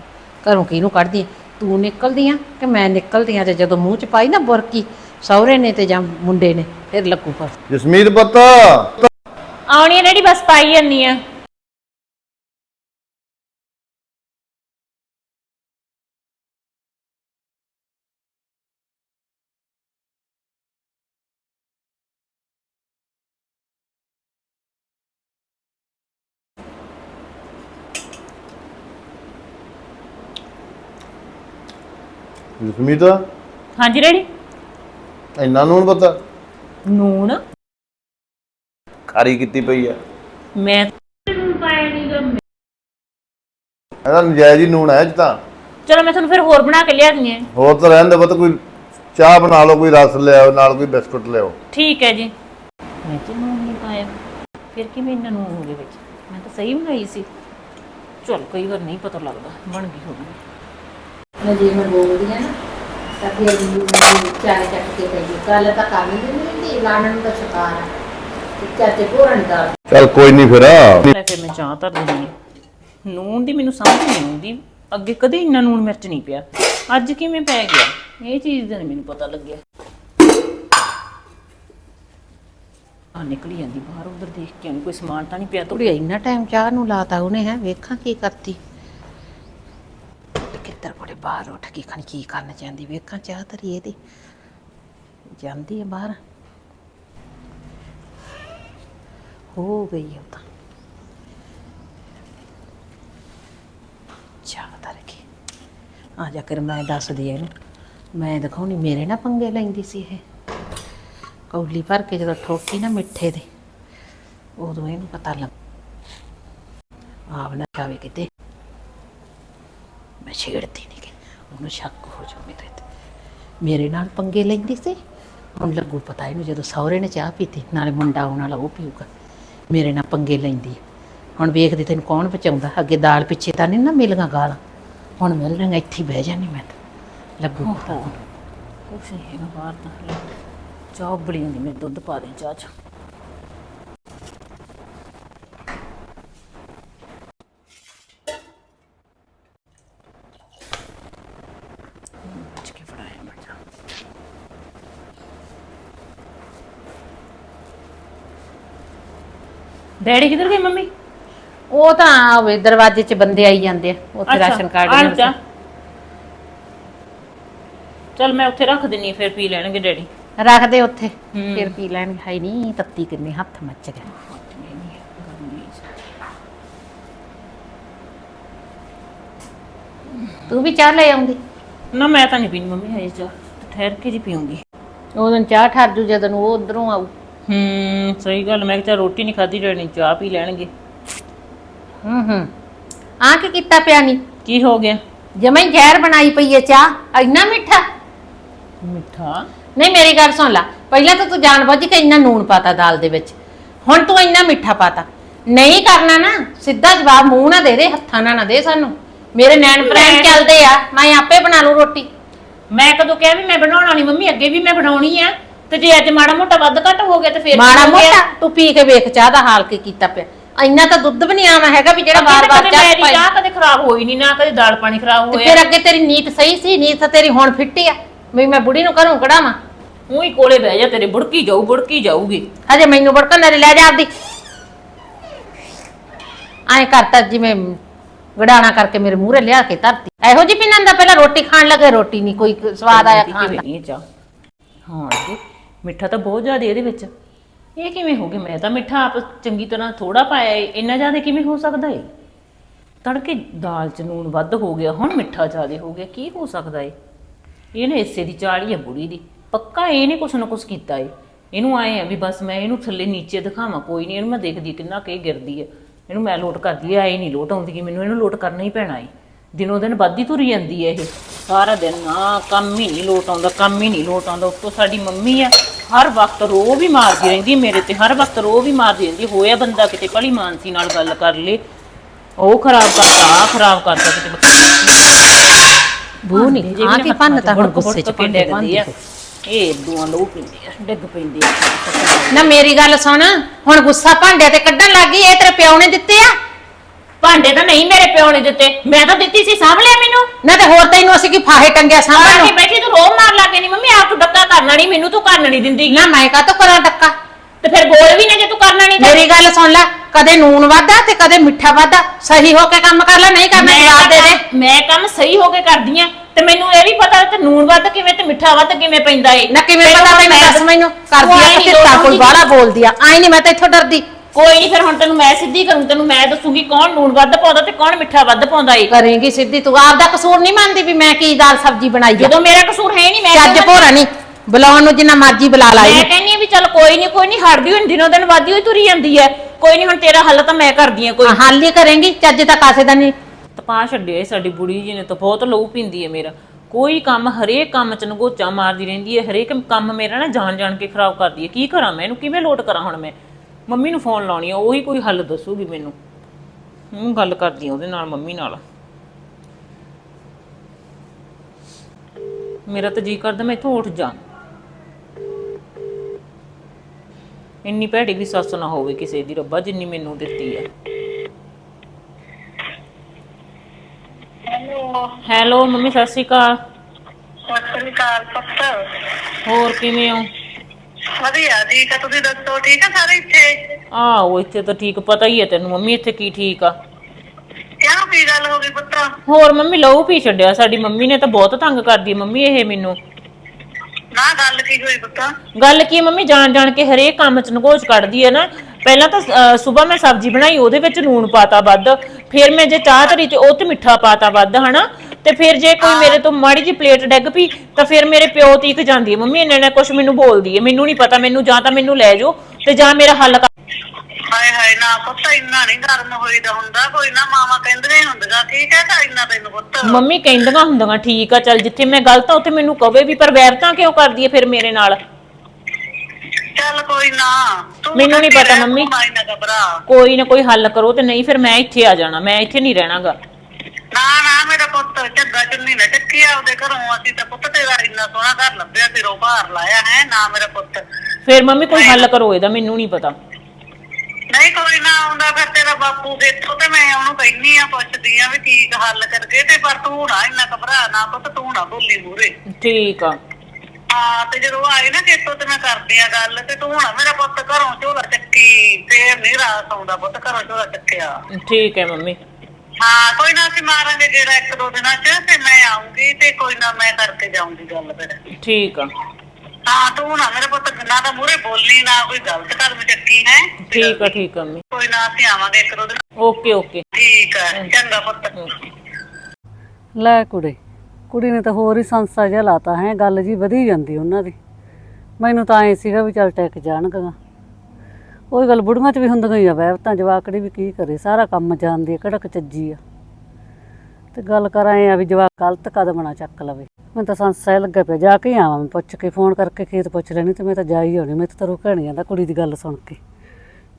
ਘਰੋਂ ਕਿਹਨੂੰ ਕੱਢਦੀ ਹੈ? ਤੂੰ ਨਿਕਲਦੀ ਆ ਕਿ ਮੈਂ ਨਿਕਲਦੀ ਆ? ਤੇ ਜਦੋਂ ਮੂੰਹ ਚ ਪਾਈ ਨਾ ਬੁਰਕੀ ਸਹੁਰੇ ਨੇ ਤੇ ਜਾਂ ਮੁੰਡੇ ਨੇ ਫਿਰ ਲੱਗੂ ਪਤਾ। ਜਸਮੀਤ ਪੁੱਤ। ਆਉਣੀ ਆ ਡੈਡੀ ਬਸ ਪਾਈ ਜਾਂਦੀ ਆ। ਜਸਮੀਤ ਹਾਂਜੀ ਡੈਡੀ। ਇੰਨਾ ਨੂਣ ਪੁੱਤ? ਨੂਣ? ਖਾਰੀ ਕੀਤੀ ਪਈ ਆ। ਮੈਂ ਇਹਦਾ ਨਜਾਇਜ਼ ਹੀ ਨੂਣ ਹੈ ਇਹ 'ਚ ਤਾਂ। ਚਲੋ ਮੈਂ ਤੁਹਾਨੂੰ ਫਿਰ ਹੋਰ ਬਣਾ ਕੇ ਲਿਆ ਦਿੰਦੀ ਹਾਂ। ਹੋਰ ਤਾਂ ਰਹਿਣ ਦੇ ਪੁੱਤ ਕੋਈ ਚਾਹ ਬਣਾ ਲਓ ਕੋਈ ਰਸ ਲਿਆਓ ਨਾਲ ਕੋਈ ਬਿਸਕੁਟ ਲਿਆਓ। ਠੀਕ ਹੈ ਜੀ। ਮੈਂ ਤੇ ਨੂਣ ਨਹੀਂ ਪਾਇਆ। ਫਿਰ ਕਿਵੇਂ ਇੰਨਾ ਨੂਣ ਹੋ ਵਿੱਚ? ਮੈਂ ਤਾਂ ਸਹੀ ਬਣਾਈ ਸੀ। ਚਲ ਕਈ ਵਾਰ ਨਹੀਂ ਪਤਾ ਲੱਗਦਾ। ਬਣ ਗਈ ਹੋਣੀ ਮੈਂ ਜੇ ਮੈਂ ਬੋਲਦੀ ਆ ਨਾ ਤਾਂ ਫਿਰ ਮੈਨੂੰ ਚਾਰੇ ਚੱਕ ਕੇ ਪਈ ਕੱਲ ਤਾਂ ਕੰਮ ਹੀ ਨਹੀਂ ਹੁੰਦੀ ਲਾਣਨ ਨੂੰ ਤਾਂ ਸ਼ਿਕਾਰ ਆ। ਤੇ ਚਾਚੇ ਪੂਰਨ ਦਾ। ਚੱਲ ਕੋਈ ਨਹੀਂ ਫਿਰ। ਲੈ ਫਿਰ ਮੈਂ ਚਾਹ ਧਰ ਦਿੰਦੀ ਹਾਂ ਨੂਣ ਦੀ ਮੈਨੂੰ ਸਮਝ ਨਹੀਂ ਆਉਂਦੀ। ਅੱਗੇ ਕਦੇ ਇੰਨਾ ਨੂਣ ਮਿਰਚ ਨਹੀਂ ਪਿਆ। ਅੱਜ ਕਿਵੇਂ ਪੈ ਗਿਆ? ਇਹ ਚੀਜ਼ ਦਾ ਨਹੀਂ ਮੈਨੂੰ ਪਤਾ ਲੱਗਿਆ। ਆ ਨਿਕਲੀ ਜਾਂਦੀ ਬਾਹਰ ਉਧਰ ਦੇਖ ਕੇ ਕੋਈ ਸਮਾਨ ਤਾਂ ਨਹੀਂ ਪਿਆ। ਤੋ ਕੁੜੀ ਇੰਨਾ ਟਾਈਮ ਚਾਹ ਨੂੰ ਲਾਤਾ ਉਹਨੇ ਹੈ। ਵੇਖਾਂ ਕੀ ਕਰਤੀ। ਬੜੇ ਬਾਹਰ ਉੱਠ ਕੇ ਖਣ ਕੀ ਕਰਨ ਜਾਂਦੀ, ਵੇਖਾਂ ਚਾਹ ਧਰੀ ਇਹਦੀ। ਜਾਂਦੀ ਹੈ ਬਾਹਰ। ਹੋ ਗਈ ਉਹ ਤਾਂ। ਚਾਹ ਧਰ ਕੇ? ਆ ਜਾ ਕਰ, ਮੈਂ ਦੱਸਦੀ ਇਹਨੂੰ। ਮੈਂ ਦਿਖਾਉਣੀ, ਮੇਰੇ ਨਾਲ ਪੰਗੇ ਲੈਂਦੀ ਸੀ ਇਹ। ਕੌਲੀ ਭਰ ਕੇ ਜਦੋਂ ਠੋਕੀ ਨਾ ਮਿੱਠੇ ਦੇ, ਉਦੋਂ ਇਹਨੂੰ ਪਤਾ ਲੱਗ ਆਪ ਨਾ ਜਾਵੇ ਕਿਤੇ। ਮੈਂ ਛੇੜਦੀ ਨਹੀਂ ਕਿ ਉਹਨੂੰ ਸ਼ੱਕ ਹੋ ਜਾਵੇ ਮੇਰੇ ਤੇ। ਮੇਰੇ ਨਾਲ ਪੰਗੇ ਲੈਂਦੀ ਸੀ। ਹੁਣ ਲੱਗੂ ਪਤਾ ਇਹਨੂੰ ਜਦੋਂ ਸਹੁਰੇ ਨੇ ਚਾਹ ਪੀਤੀ, ਨਾਲੇ ਮੁੰਡਾ ਆਉਣ ਵਾਲਾ ਉਹ ਪੀਊਗਾ। ਮੇਰੇ ਨਾਲ ਪੰਗੇ ਲੈਂਦੀ ਹੈ। ਹੁਣ ਵੇਖਦੀ ਤੈਨੂੰ ਕੌਣ ਬਚਾਉਂਦਾ? ਅੱਗੇ ਦਾਲ ਪਿੱਛੇ ਤਾਂ ਨਹੀਂ ਨਾ ਮਿਲੀਆਂ ਗਾਲਾਂ। ਹੁਣ ਮਿਲ ਰਹੀਆਂ ਇੱਥੇ ਹੀ ਬਹਿ ਜਾਣੀ ਮੈਂ ਤਾਂ। ਲੱਗੂ ਪਤਾ ਕੁਛ ਨਹੀਂ ਹੈਗਾ, ਬਾਹਰ ਤਾਂ ਚਾਹ ਉਬਲੀ ਜਾਂਦੀ ਮੇਰੇ ਦੁੱਧ ਪਾ ਦੇ ਚਾਹ ਚ ਪੁੱਛ ਕੇ ਫੜਾਇਆ ਮੈਂ ਚਾਹ ਡੈਡੀ ਕਿੱਧਰ ਗਏ ਮੰਮੀ? ਉਹ ਤਾਂ ਹੋਵੇ ਦਰਵਾਜ਼ੇ 'ਚ ਬੰਦੇ ਆਈ ਜਾਂਦੇ ਆ ਉੱਥੇ ਰਾਸ਼ਨ ਕਾਰਡ ਚਾਹ ਚਲ ਮੈਂ ਉੱਥੇ ਰੱਖ ਦਿੰਨੀ ਆ, ਫਿਰ ਪੀ ਲੈਣਗੇ ਡੈਡੀ। ਰੱਖ ਦੇ ਉੱਥੇ। ਫਿਰ ਪੀ ਲੈਣਗੇ। ਹਾਈ ਨਹੀਂ ਤੱਤੀ ਕਿੰਨੇ ਹੱਥ ਮੱਚ ਗਏ। ਤੂੰ ਵੀ ਚਾਹ ਲੈ ਆਉਂਦੀ? ਨਾ ਮੈਂ ਤਾਂ ਨਹੀਂ ਪੀਣੀ ਮੰਮੀ ਹਜੇ ਚਾਹ। ਠਹਿਰ ਕੇ ਜੀ ਪੀਉਂਗੀ। ਉਹ ਦਿਨ ਚਾਹ ਠਰ ਜੂ ਜਦੋਂ ਉਹ ਉਧਰੋਂ ਆਊ। ਹੂੰ ਸਹੀ ਗੱਲ ਮੈਂ ਕਿਹਾ ਚੱਲ ਰੋਟੀ ਨਹੀਂ ਖਾਧੀ ਡੈਡੀ ਚਾਹ ਪੀ ਲੈਣਗੇ। ਹੂੰ ਹੂੰ। ਆ ਕੀ ਕੀਤਾ ਪਿਆ ਨਹੀਂ ਕੀ ਹੋ ਗਿਆ? ਜਮੇ ਹੀ ਜ਼ਹਿਰ ਬਣਾਈ ਪਈ ਹੈ ਚਾਹ ਇੰਨਾ ਮਿੱਠਾ? ਮਿੱਠਾ? ਨਹੀਂ ਮੇਰੀ ਗੱਲ ਸੁਣ ਲੈ ਪਹਿਲਾਂ ਤਾਂ ਤੂੰ ਜਾਣ ਬੁੱਝ ਕੇ ਇੰਨਾ ਨੂਣ ਪਾਤਾ ਦਾਲ ਦੇ ਵਿੱਚ ਹੁਣ ਤੂੰ ਇੰਨਾ ਮਿੱਠਾ ਪਾਤਾ। ਨਹੀਂ ਕਰਨਾ ਨਾ ਸਿੱਧਾ ਜਵਾਬ ਮੂੰਹ ਨਾ ਦੇ ਦੇ ਹੱਥਾਂ ਨਾਲ ਨਾ ਦੇ ਸਾਨੂੰ। ਮੇਰੇ ਨੈਣ ਪ੍ਰੈਣ ਚੱਲਦੇ ਆ ਮੈਂ ਆਪੇ ਬਣਾ ਲੂ ਰੋਟੀ। ਮੈਂ ਕਦੋਂ ਕਿਹਾ ਵੀ ਮੈਂ ਬਣਾਉਣਾ ਨਹੀਂ ਮੰਮੀ ਅੱਗੇ ਵੀ ਮੈਂ ਬਣਾਉਣੀ ਆ। ਤੇ ਜੇ ਅੱਜ ਮਾੜਾ ਮੋਟਾ ਵੱਧ ਘੱਟ ਹੋ ਗਿਆ ਤੇ ਫਿਰ ਮਾੜਾ? ਮੋਟਾ ਤੂੰ ਪੀ ਕੇ ਵੇਖ ਚਾਹ ਦਾ ਹਾਲ ਕੀ ਕੀਤਾ ਪਿਆ। ਇੰਨਾ ਤਾਂ ਦੁੱਧ ਵੀ ਨਹੀਂ ਆਣਾ ਹੈਗਾ ਵੀ ਜਿਹੜਾ ਤਾਂ ਕਦੇ ਚਾਹ ਪਾਈ। ਚਾਹ ਕਦੇ ਖਰਾਬ ਹੋਈ ਨਹੀਂ ਨਾ ਕਦੇ ਦਾਲ ਪਾਣੀ ਖਰਾਬ ਤੇ ਹੋਇਆ। ਫਿਰ ਅੱਗੇ ਤੇਰੀ ਨੀਤ ਸਹੀ ਸੀ ਨੀਤ ਤਾਂ ਤੇਰੀ ਹੁਣ ਫਿੱਟੀ ਆ। ਵੀ ਮੈਂ ਬੁੜੀ ਨੂੰ ਘਰੋਂ ਕਢਾਵਾਂ। ਉਹੀ ਕੋਲੇ ਬਹਿ ਜਾ ਤੇਰੇ ਬੁੜਕੀ ਜਾਊ ਬੁੜਕੀ ਜਾਊਗੀ। ਹਜੇ ਮੈਨੂੰ ਬੜਕਣ ਦੇ ਲੈ ਜਾ ਆਪਦੀ। ਐ ਕਰਤਾ ਜਿਵੇਂ ਗੜਾਣਾ ਕਰਕੇ ਮੇਰੇ ਮੂਹਰੇ ਲਿਆ ਕੇ ਧਰਤੀ। ਇਹੋ ਜੀ ਪੀਨਨ ਦਾ ਪਹਿਲਾਂ ਰੋਟੀ ਖਾਣ ਲੱਗੇ ਰੋਟੀ ਨਹੀਂ ਕੋਈ ਸਵਾਦ ਆਇਆ ਖਾਣ ਦਾ। ਹਾਂ ਜੀ ਮਿੱਠਾ ਤਾਂ ਬਹੁਤ ਜ਼ਿਆਦਾ ਇਹਦੇ ਵਿੱਚ। ਇਹ ਕਿਵੇਂ ਹੋ ਗਿਆ? ਮੈਂ ਤਾਂ ਮਿੱਠਾ ਆਪ ਚੰਗੀ ਤਰ੍ਹਾਂ ਥੋੜਾ ਪਾਇਆ ਏ। ਇੰਨਾ ਜ਼ਿਆਦਾ ਕਿਵੇਂ ਹੋ ਸਕਦਾ ਏ? ਤੜਕੇ ਦਾਲ ਚ ਨੂਨ ਵੱਧ ਹੋ ਗਿਆ, ਹੁਣ ਮਿੱਠਾ ਜ਼ਿਆਦਾ ਹੋ ਗਿਆ, ਕੀ ਹੋ ਸਕਦਾ ਏ? ਇਹ ਨਾ ਇਸੇ ਦੀ ਚਾੜੀ ਹੈ ਬੁੜੀ ਦੀ। ਪੱਕਾ ਇਹਨੇ ਕੁਛ ਨਾ ਕੁਛ ਕੀਤਾ ਏ। ਇਹਨੂੰ ਆਏ ਆ ਵੀ ਬਸ ਮੈਂ ਇਹਨੂੰ ਥੱਲੇ ਨੀਚੇ ਦਿਖਾਵਾਂ, ਕੋਈ ਨਹੀਂ ਇਹਨੂੰ ਮੈਂ ਦੇਖਦੀ ਕਿੰਨਾ ਕੇ ਗਿਰਦੀ ਹੈ ਇਹਨੂੰ ਮੈਂ ਲੋਟ ਕਰਦੀ ਆ ਇਹ ਨਹੀਂ ਲੋਟ ਆਉਂਦੀ ਕਿ ਮੈਨੂੰ ਇਹਨੂੰ ਲੋਟ ਕਰਨਾ ਹੀ ਪੈਣਾ ਏ। ਦਿਨੋ ਦਿਨ ਵੱਧਦੀ ਤੁਰੀ ਜਾਂਦੀ ਹੈ ਇਹ। ਸਾਰਾ ਦਿਨ ਨਾ, ਕੰਮ ਹੀ ਨਹੀਂ ਲੋਟ ਆਉਂਦਾ, ਕੰਮ ਹੀ ਨਹੀਂ ਲੋਟ ਆਉਂਦਾ। ਉੱਤੋਂ ਸਾਡੀ ਮੰਮੀ ਆ ਹਰ ਵਕਤ ਰੋ ਵੀ ਮਾਰਦੀ ਰਹਿੰਦੀ ਹੈ ਮੇਰੇ ਤੇ ਹਰ ਵਕਤ ਰੋ ਵੀ ਮਾਰਦੀ ਰਹਿੰਦੀ ਹੈ। ਹੋਇਆ ਬੰਦਾ ਕਿਤੇ ਭਲੀ ਮਾਨਸੀ ਨਾਲ ਗੱਲ ਕਰ ਲੇ ਉਹ ਖਰਾਬ ਕਰਤਾ ਆ ਖਰਾਬ ਕਰਤਾ ਕਿਤੇ ਬੂ ਨਹੀਂ ਆ ਕੀ ਭੰਨ ਤਾਂ ਹੁਣ ਗੁੱਸੇ ਚ ਦਿੰਦੀ ਆ। ਇਹ ਦੁਆਂ ਲੋ ਪਿੰਦੇ ਆ ਡਿੱਗ ਪੈਂਦੇ ਆ। ਨਾ ਮੇਰੀ ਗੱਲ ਸੁਣ ਹੁਣ ਗੁੱਸਾ ਭਾਂਡੇ ਤੇ ਕੱਢਣ ਲੱਗੀ ਇਹ ਤੇਰੇ ਪਿਓ ਨੇ ਦਿੱਤੇ ਆ? ਭਾਂਡੇ ਤਾਂ ਨਹੀਂ ਮੇਰੇ ਪਿਓ ਨੇ ਦਿੱਤੇ। ਮੈਂ ਤਾਂ ਦਿੱਤੀ ਸੀ ਸਾਂਭ ਲਿਆ ਮੈਨੂੰ। ਨਾ ਤੇ ਹੋਰ ਤੈਨੂੰ ਅਸੀਂ ਕੀ ਫਾਹੇ ਟੰਗਿਆ ਆ ਸਾਂਭਣ ਕੇ ਨੂੰ ਬੈਠੀ ਤੂੰ ਰੋ ਮਾਰ ਲੱਗੇ ਨਹੀਂ ਮੰਮੀ ਆਪ ਤੂੰ ਡੱਕਾ ਕਰਨਾ ਨਹੀਂ ਮੈਨੂੰ ਤੂੰ ਕਰਨਾ ਨਹੀਂ ਦਿੰਦੀ। ਨਾ ਮੈਂ ਕਾ ਕਰਾਂ ਟੱਕਾ ਤੇ ਫਿਰ ਬੋਲ ਵੀ ਨਾ ਜੇ ਤੂੰ ਕਰਨਾ ਨਹੀਂ ਤਾਂ। ਮੇਰੀ ਗੱਲ ਸੁਣ ਲੈ ਕਦੇ ਨੂਨ ਵਾਧਾ ਤੇ ਕਦੇ ਮਿੱਠਾ ਵਾਧਾ। ਸਹੀ ਹੋ ਕੇ ਕੰਮ ਕਰ ਲੈ ਨਹੀਂ ਕਰਨਾ ਮੈਂ ਜਵਾਬ ਦੇ ਦੇ। ਕੰਮ- ਮੈਂ ਕੰਮ ਸਹੀ ਹੋ ਕੇ ਕਰਦੀ ਆ। ਤੇ ਮੈਨੂੰ ਇਹ ਵੀ ਪਤਾ ਤੇ ਨੂਨ ਵੱਧ ਕਿਵੇਂ ਤੇ ਮਿੱਠਾ ਵੱਧ ਕਿਵੇਂ ਪੈਂਦਾ ਏ। ਨਾ ਕਿਵੇਂ ਪਤਾ ਤੈਨੂੰ ਮੈਂ- ਦੱਸ ਮੈਨੂੰ। ਕਰਦੀ ਆ ਤਾਂ ਕੋਈ ਬਾਹਲਾ ਬੋਲਦੀ ਆ। ਆਈ ਨਹੀਂ ਮੈਂ ਤਾਂ ਇੱਥੋਂ ਡਰਦੀ। ਕੋਈ ਨਹੀਂ ਫਿਰ ਹੁਣ ਤੈਨੂੰ ਮੈਂ ਸਿੱਧੀ ਕਰੂੰ ਤੈਨੂੰ ਮੈਂ ਦੱਸੂਗੀ ਕੌਣ ਨੂਨ ਵੱਧ ਪਾਉਂਦਾ ਤੇ ਕੌਣ ਮਿੱਠਾ ਵੱਧ ਪਾਉਂਦਾ ਏ। ਕਰੇਂਗੀ ਸਿੱਧੀ ਤੂੰ ਆਪਦਾ ਕਸੂਰ ਨਹੀਂ ਮੰਨਦੀ ਵੀ ਮੈਂ ਕੀ ਦਾਲ ਸਬਜ਼ੀ ਬਣਾਈ ਆ। ਜਦੋਂ ਮੇਰਾ ਕਸੂਰ ਹੈ ਨਹੀਂ ਮੈਂ ਚੱਜ ਭੋਰਾ ਨਹੀਂ ਬੁਲਾਉਣ ਨੂੰ ਜਿੰਨਾ ਮਰਜ਼ੀ ਬੁਲਾ ਲਾਈ ਮੈਂ ਕਹਿੰਨੀ ਆ ਵੀ ਚੱਲ ਕੋਈ ਨਹੀਂ ਕੋਈ ਨਹੀਂ ਹਟਦੀ ਹੋਈ ਦਿਨੋਂ ਦਿਨ ਵੱਧਦੀ ਹੋਈ ਤੁਰੀ ਜਾਂਦੀ ਹੈ ਕੋਈ ਨਹੀਂ ਹੁਣ ਤੇਰਾ ਹੱਲ ਤਾਂ ਮੈਂ ਕਰਦੀ ਆ ਕੋਈ ਹੱਲ ਹੀ ਕਰੇਂਗੀ ਚੱਜ ਤਾਂ ਕਾਸੇ ਦਾ ਨਹੀਂ ਤਪਾ ਛੱਡਿਆ ਏ ਸਾਡੀ ਬੁੜੀ ਜੀ ਨੇ ਤਾਂ ਬਹੁਤ ਲਹੂ ਪੀਂਦੀ ਹੈ ਮੇਰਾ। ਕੋਈ ਕੰਮ ਹਰੇਕ ਕੰਮ ਚ ਨਗੋਚਾ ਮਾਰਦੀ ਰਹਿੰਦੀ ਹੈ ਹਰੇਕ ਕੰਮ ਮੇਰਾ ਨਾ ਜਾਣ ਜਾਣ ਕੇ ਖਰਾਬ ਕਰਦੀ ਹੈ ਕੀ ਕਰਾਂ ਮੈਂ ਇਹਨੂੰ? ਕਿਵੇਂ ਲੋਟ ਕਰਾਂ ਹੁਣ ਮੈਂ? ਮੰਮੀ ਨੂੰ ਫੋਨ ਲਾਉਣੀ ਆ ਉਹੀ ਕੋਈ ਹੱਲ ਦੱਸੂਗੀ ਮੈਨੂੰ। ਹੂੰ ਗੱਲ ਕਰਦੀ ਆ ਉਹਦੇ ਨਾਲ ਮੰਮੀ ਨਾਲ। ਮੇਰਾ ਤਾਂ ਜੀ ਕਰਦਾ ਮੈਂ ਇੱਥੋਂ ਉੱਠ ਜਾ। ਇੰਨੀ ਭੈੜੀ ਵੀ ਸੱਸ ਨਾ ਹੋਵੇ ਕਿਸੇ ਦੀ ਰੱਬਾ ਜਿੰਨੀ ਮੈਨੂੰ ਦਿੱਤੀ ਹੈ ਹੈਲੋ। ਹੈਲੋ ਮੰਮੀ ਸਤਿ ਸ਼੍ਰੀ ਅਕਾਲ। ਸਤਿ ਸ੍ਰੀ ਅਕਾਲ ਪੁੱਤ। ਹੋਰ ਕਿਵੇਂ ਹੋ? ਵਧੀਆ ਠੀਕ ਆ ਤੁਸੀਂ ਦੱਸੋ ਠੀਕ ਆ ਸਾਰੇ ਇੱਥੇ? ਆਹੋ ਇੱਥੇ ਤਾਂ ਠੀਕ ਪਤਾ ਹੀ ਹੈ ਤੈਨੂੰ ਮੰਮੀ ਇੱਥੇ ਕੀ ਠੀਕ ਆ? ਕਿਉਂ ਕੀ ਗੱਲ ਹੋ ਗਈ ਪੁੱਤ? ਹੋਰ ਮੰਮੀ ਲਹੂ ਪੀ ਛੱਡਿਆ ਸਾਡੀ ਮੰਮੀ ਨੇ ਤਾਂ ਬਹੁਤ ਤੰਗ ਕਰਦੀ ਹੈ ਮੰਮੀ ਇਹ ਮੈਨੂੰ। ਨਾ ਗੱਲ ਕੀ ਹੋਈ ਪੁੱਤ? ਗੱਲ ਕੀ ਹੈ ਮੰਮੀ ਜਾਣ ਜਾਣ ਕੇ ਹਰੇਕ ਕੰਮ ਚ ਨਗੋਚ ਕੱਢਦੀ ਹੈ ਨਾ। ਪਹਿਲਾਂ ਤਾਂ ਸਵੇਰ ਮੈਂ ਸਬਜ਼ੀ ਬਣਾਈ ਉਹਦੇ ਵਿੱਚ ਨੂਣ ਪਾਤਾ ਵੱਧ। ਫਿਰ ਮੈਂ ਜੇ ਚਾਹ ਧਰੀ ਤੇ ਉਹ ਤੇ ਮਿੱਠਾ ਪਾਤਾ ਵੱਧ ਹਨਾ? ਤੇ ਫਿਰ ਜੇ ਕੋਈ ਮੇਰੇ ਤੋਂ ਮਾੜੀ ਜੀ ਪਲੇਟ ਡਿੱਗ ਪਈ ਤਾਂ ਫਿਰ ਮੇਰੇ ਪਿਓ ਤੀਕ ਜਾਂਦੀ ਹੈ। ਮੰਮੀ ਇੰਨੇ ਨੇ ਕੁਝ ਮੈਨੂੰ ਬੋਲਦੀ ਹੈ। ਮੈਨੂੰ ਨਹੀਂ ਪਤਾ। ਮੈਨੂੰ ਜਾਂ ਤਾਂ ਮੈਨੂੰ ਲੈ ਜਾਓ ਤੇ ਜਾਂ ਮੇਰਾ ਹੱਲ ਕਰ ਹਾਏ ਹਾਏ ਨਾ ਪੁੱਤ ਇੰਨਾ ਨਹੀਂ ਗਰਮ ਹੋਈਦਾ ਹੁੰਦਾ। ਕੋਈ ਨਾ ਮਾਵਾ ਕਹਿੰਦੀਆਂ ਹੀ ਹੁੰਦੀਆਂ। ਠੀਕ ਹੈ ਤਾਂ ਇੰਨਾ ਤੈਨੂੰ ਪੁੱਤ। ਮੰਮੀ ਕਹਿੰਦੀਆਂ ਹੁੰਦੀਆਂ ਠੀਕ ਆ ਚੱਲ ਜਿੱਥੇ ਮੈਂ ਗਲਤ ਆ ਉੱਥੇ ਮੈਨੂੰ ਕਵੇ ਵੀ ਪਰ ਵੈਰਤਾ ਕਿਉਂ ਕਰਦੀ ਹੈ ਫਿਰ ਮੇਰੇ ਨਾਲ? ਚੱਲ ਕੋਈ ਨਾ। ਤੂੰ ਮੈਨੂੰ ਨੀ ਪਤਾ ਮੰਮੀ। ਨਾ ਘਬਰਾ। ਕੋਈ ਨਾ ਕੋਈ ਹੱਲ ਕਰੋ ਤੇ ਨਹੀਂ ਫਿਰ ਮੈਂ ਇੱਥੇ ਆ ਜਾਣਾ। ਮੈਂ ਇੱਥੇ ਨਹੀਂ ਰਹਿਣਾਗਾ। ਪੁੱਤ ਝੱਗਾ ਚੁੰਨੀ ਨਾ ਚੱਕੀ ਆਪਦੇ ਘਰੋਂ। ਅਸੀਂ ਤਾਂ ਪੁੱਤ ਤੇਰਾ ਇੰਨਾ ਸੋਹਣਾ ਘਰ ਲੱਭਿਆ ਸਿਰੋਂ ਭਾਰ ਲਾਇਆ ਹੈ ਨਾ ਮੇਰਾ ਪੁੱਤ। ਫਿਰ ਮੰਮੀ ਕੋਈ ਹੱਲ ਕਰੋ ਇਹਦਾ ਮੈਨੂੰ ਨਹੀਂ ਪਤਾ। ਨਹੀਂ ਕੋਈ ਨਾ ਆਉਂਦਾ ਫਿਰ ਤੇਰਾ ਬਾਪੂ ਦੇਖੋ ਤੇ ਮੈਂ ਉਹਨੂੰ ਕਹਿੰਨੀ ਆ ਪੁੱਛਦੀ ਆ ਵੀ ਕੀ ਹੱਲ ਕਰਕੇ ਤੇ ਪਰ ਤੂੰ ਨਾ ਇੰਨਾ ਘਬਰਾ ਨਾ ਪੁੱਤ ਤੂੰ ਨਾ ਬੋਲੀ ਮੂਰੇ ਠੀਕ ਆ। ਹਾਂ ਤੇ ਜਦੋਂ ਆਏ ਨਾ ਖੇਤੋਂ ਤੇ ਮੈਂ ਕਰਦੀ ਆ ਗੱਲ ਤੇ ਤੂੰ ਨਾ ਮੇਰਾ ਪੁੱਤ ਘਰੋਂ ਝੋਲਾ ਚੱਕੀ ਫੇਰ ਨਹੀਂ ਰਾਤ ਆਉਂਦਾ ਪੁੱਤ ਘਰੋਂ ਝੋਲਾ ਚੱਕਿਆ। ਠੀਕ ਹੈ ਮੰਮੀ। ਹਾਂ ਕੋਈ ਨਾ ਅਸੀਂ ਮਾਰਾਂਗੇ ਜਿਹੜਾ ਇੱਕ ਦੋ ਦਿਨਾਂ ਚ ਤੇ ਮੈਂ ਆਉਂਗੀ ਤੇ ਕੋਈ ਨਾ ਮੈਂ ਕਰਕੇ ਜਾਊਂਗੀ ਗੱਲ ਫਿਰ। ਠੀਕ ਆ। ਹਾਂ ਤੂੰ ਨਾ ਮੇਰੇ ਪੁੱਤ ਨਾ ਤਾਂ ਮੂਰੇ ਬੋਲੀ ਨਾ ਕੋਈ ਗਲਤ ਕਦਮ ਚੱਕੀ ਹੈ। ਠੀਕ ਆ ਠੀਕ ਆ ਮੰਮੀ। ਕੋਈ ਨਾ ਅਸੀਂ ਆਵਾਂਗੇ ਇੱਕ ਦੋ ਦਿਨ ਓਕੇ ਓਕੇ। ਠੀਕ ਹੈ ਚੰਗਾ ਪੁੱਤ। ਲੈ ਕੁੜੇ ਕੁੜੀ ਨੇ ਤਾਂ ਹੋਰ ਹੀ ਸੰਸਾ ਜਿਹਾ ਲਾਤਾ ਹੈ ਗੱਲ ਜੀ ਵਧੀ ਜਾਂਦੀ ਉਹਨਾਂ ਦੀ। ਮੈਨੂੰ ਤਾਂ ਐ ਸੀਗਾ ਵੀ ਚੱਲ ਟੈਕ ਜਾਣਗਾ ਉਹੀ ਗੱਲ ਬੁੜੀਆਂ 'ਚ ਵੀ ਹੁੰਦੀਆਂ ਹੀ ਆ ਵਹਿਬਤਾਂ ਜਵਾਕੜੀ ਵੀ ਕੀ ਕਰੇ ਸਾਰਾ ਕੰਮ ਜਾਣਦੀ ਆ ਕਿਹੜਾ ਚੱਜੀ ਆ। ਤੇ ਗੱਲ ਕਰਾਂ ਇਹ ਆ ਵੀ ਜਵਾਕ ਗਲਤ ਕਦਮ ਨਾ ਚੱਕ ਲਵੇ। ਮੈਂ ਤਾਂ ਸੰਸਾ ਜਿਹਾ ਲੱਗਾ ਪਿਆ ਜਾ ਕੇ ਆਵਾਂ ਮੈਂ ਪੁੱਛ ਕੇ ਫੋਨ ਕਰਕੇ ਖੇਤ ਪੁੱਛ ਲੈਣੀ ਤੇ ਮੈਂ ਤਾਂ ਜਾ ਹੀ ਆਉਣੀ ਮੈਂ ਤਾਂ ਰੁਕਿਆ ਨਹੀਂ ਜਾਂਦਾ ਕੁੜੀ ਦੀ ਗੱਲ ਸੁਣ ਕੇ।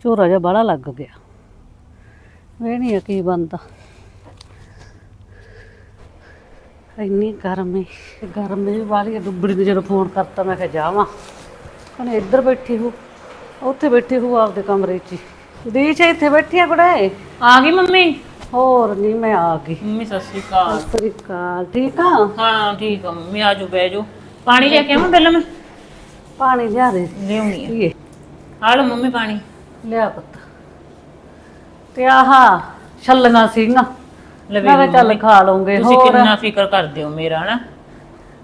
ਝੋਰਾ ਜਿਹਾ ਬਾਹਲਾ ਲੱਗ ਗਿਆ। ਵੇਣੀ ਆ ਕੀ ਬੰਦਾ ਇੰਨੀ ਗਰਮੀ ਗਰਮੀ ਵੀ ਵਾਲੀ ਆ, ਡੁੱਬੜੀ ਨੂੰ ਜਦੋਂ ਫੋਨ ਕਰਤਾ ਮੈਂ ਕਿਹਾ ਜਾਵਾਂ। ਕਹਿੰਦੇ ਇੱਧਰ ਬੈਠੀ ਹੋ ਉੱਥੇ ਬੈਠੀ ਹੂੰ ਆਪਦੇ ਕਮਰੇ 'ਚ ਹੀ। ਦੀਸ਼ ਇੱਥੇ ਬੈਠੀ ਆ ਕੁੜੇ? ਆ ਗਈ ਮੰਮੀ? ਹੋਰ ਨਹੀਂ ਮੈਂ ਆ ਗਈ। ਮੰਮੀ ਸਤਿ ਸ਼੍ਰੀ ਅਕਾਲ। ਸਤਿ ਸ੍ਰੀ ਅਕਾਲ। ਠੀਕ ਆ? ਹਾਂ ਠੀਕ ਆ ਮੰਮੀ ਆ ਜਾਓ ਬਹਿ ਜਾਓ ਪਾਣੀ ਲੈ ਕੇ ਆਵਾਂ ਪਹਿਲਾਂ ਮੈਂ? ਪਾਣੀ ਲਿਆ ਦੇ। ਲਿਆਉਣੀ ਆ। ਧੀਏ ਆ ਲਓ ਮੰਮੀ ਪਾਣੀ। ਲਿਆ ਪੁੱਤ। ਤੇ ਆਹ ਛੱਲੀਆਂ ਸੀਗੀਆਂ। ਲੈ ਮੈਂ ਕਿਹਾ ਚੱਲ ਖਾ ਲਵਾਂਗੇ ਤੁਸੀਂ ਹੋਰ? ਕਿੰਨਾ ਫਿਕਰ ਕਰਦੇ ਹੋ ਮੇਰਾ ਨਾ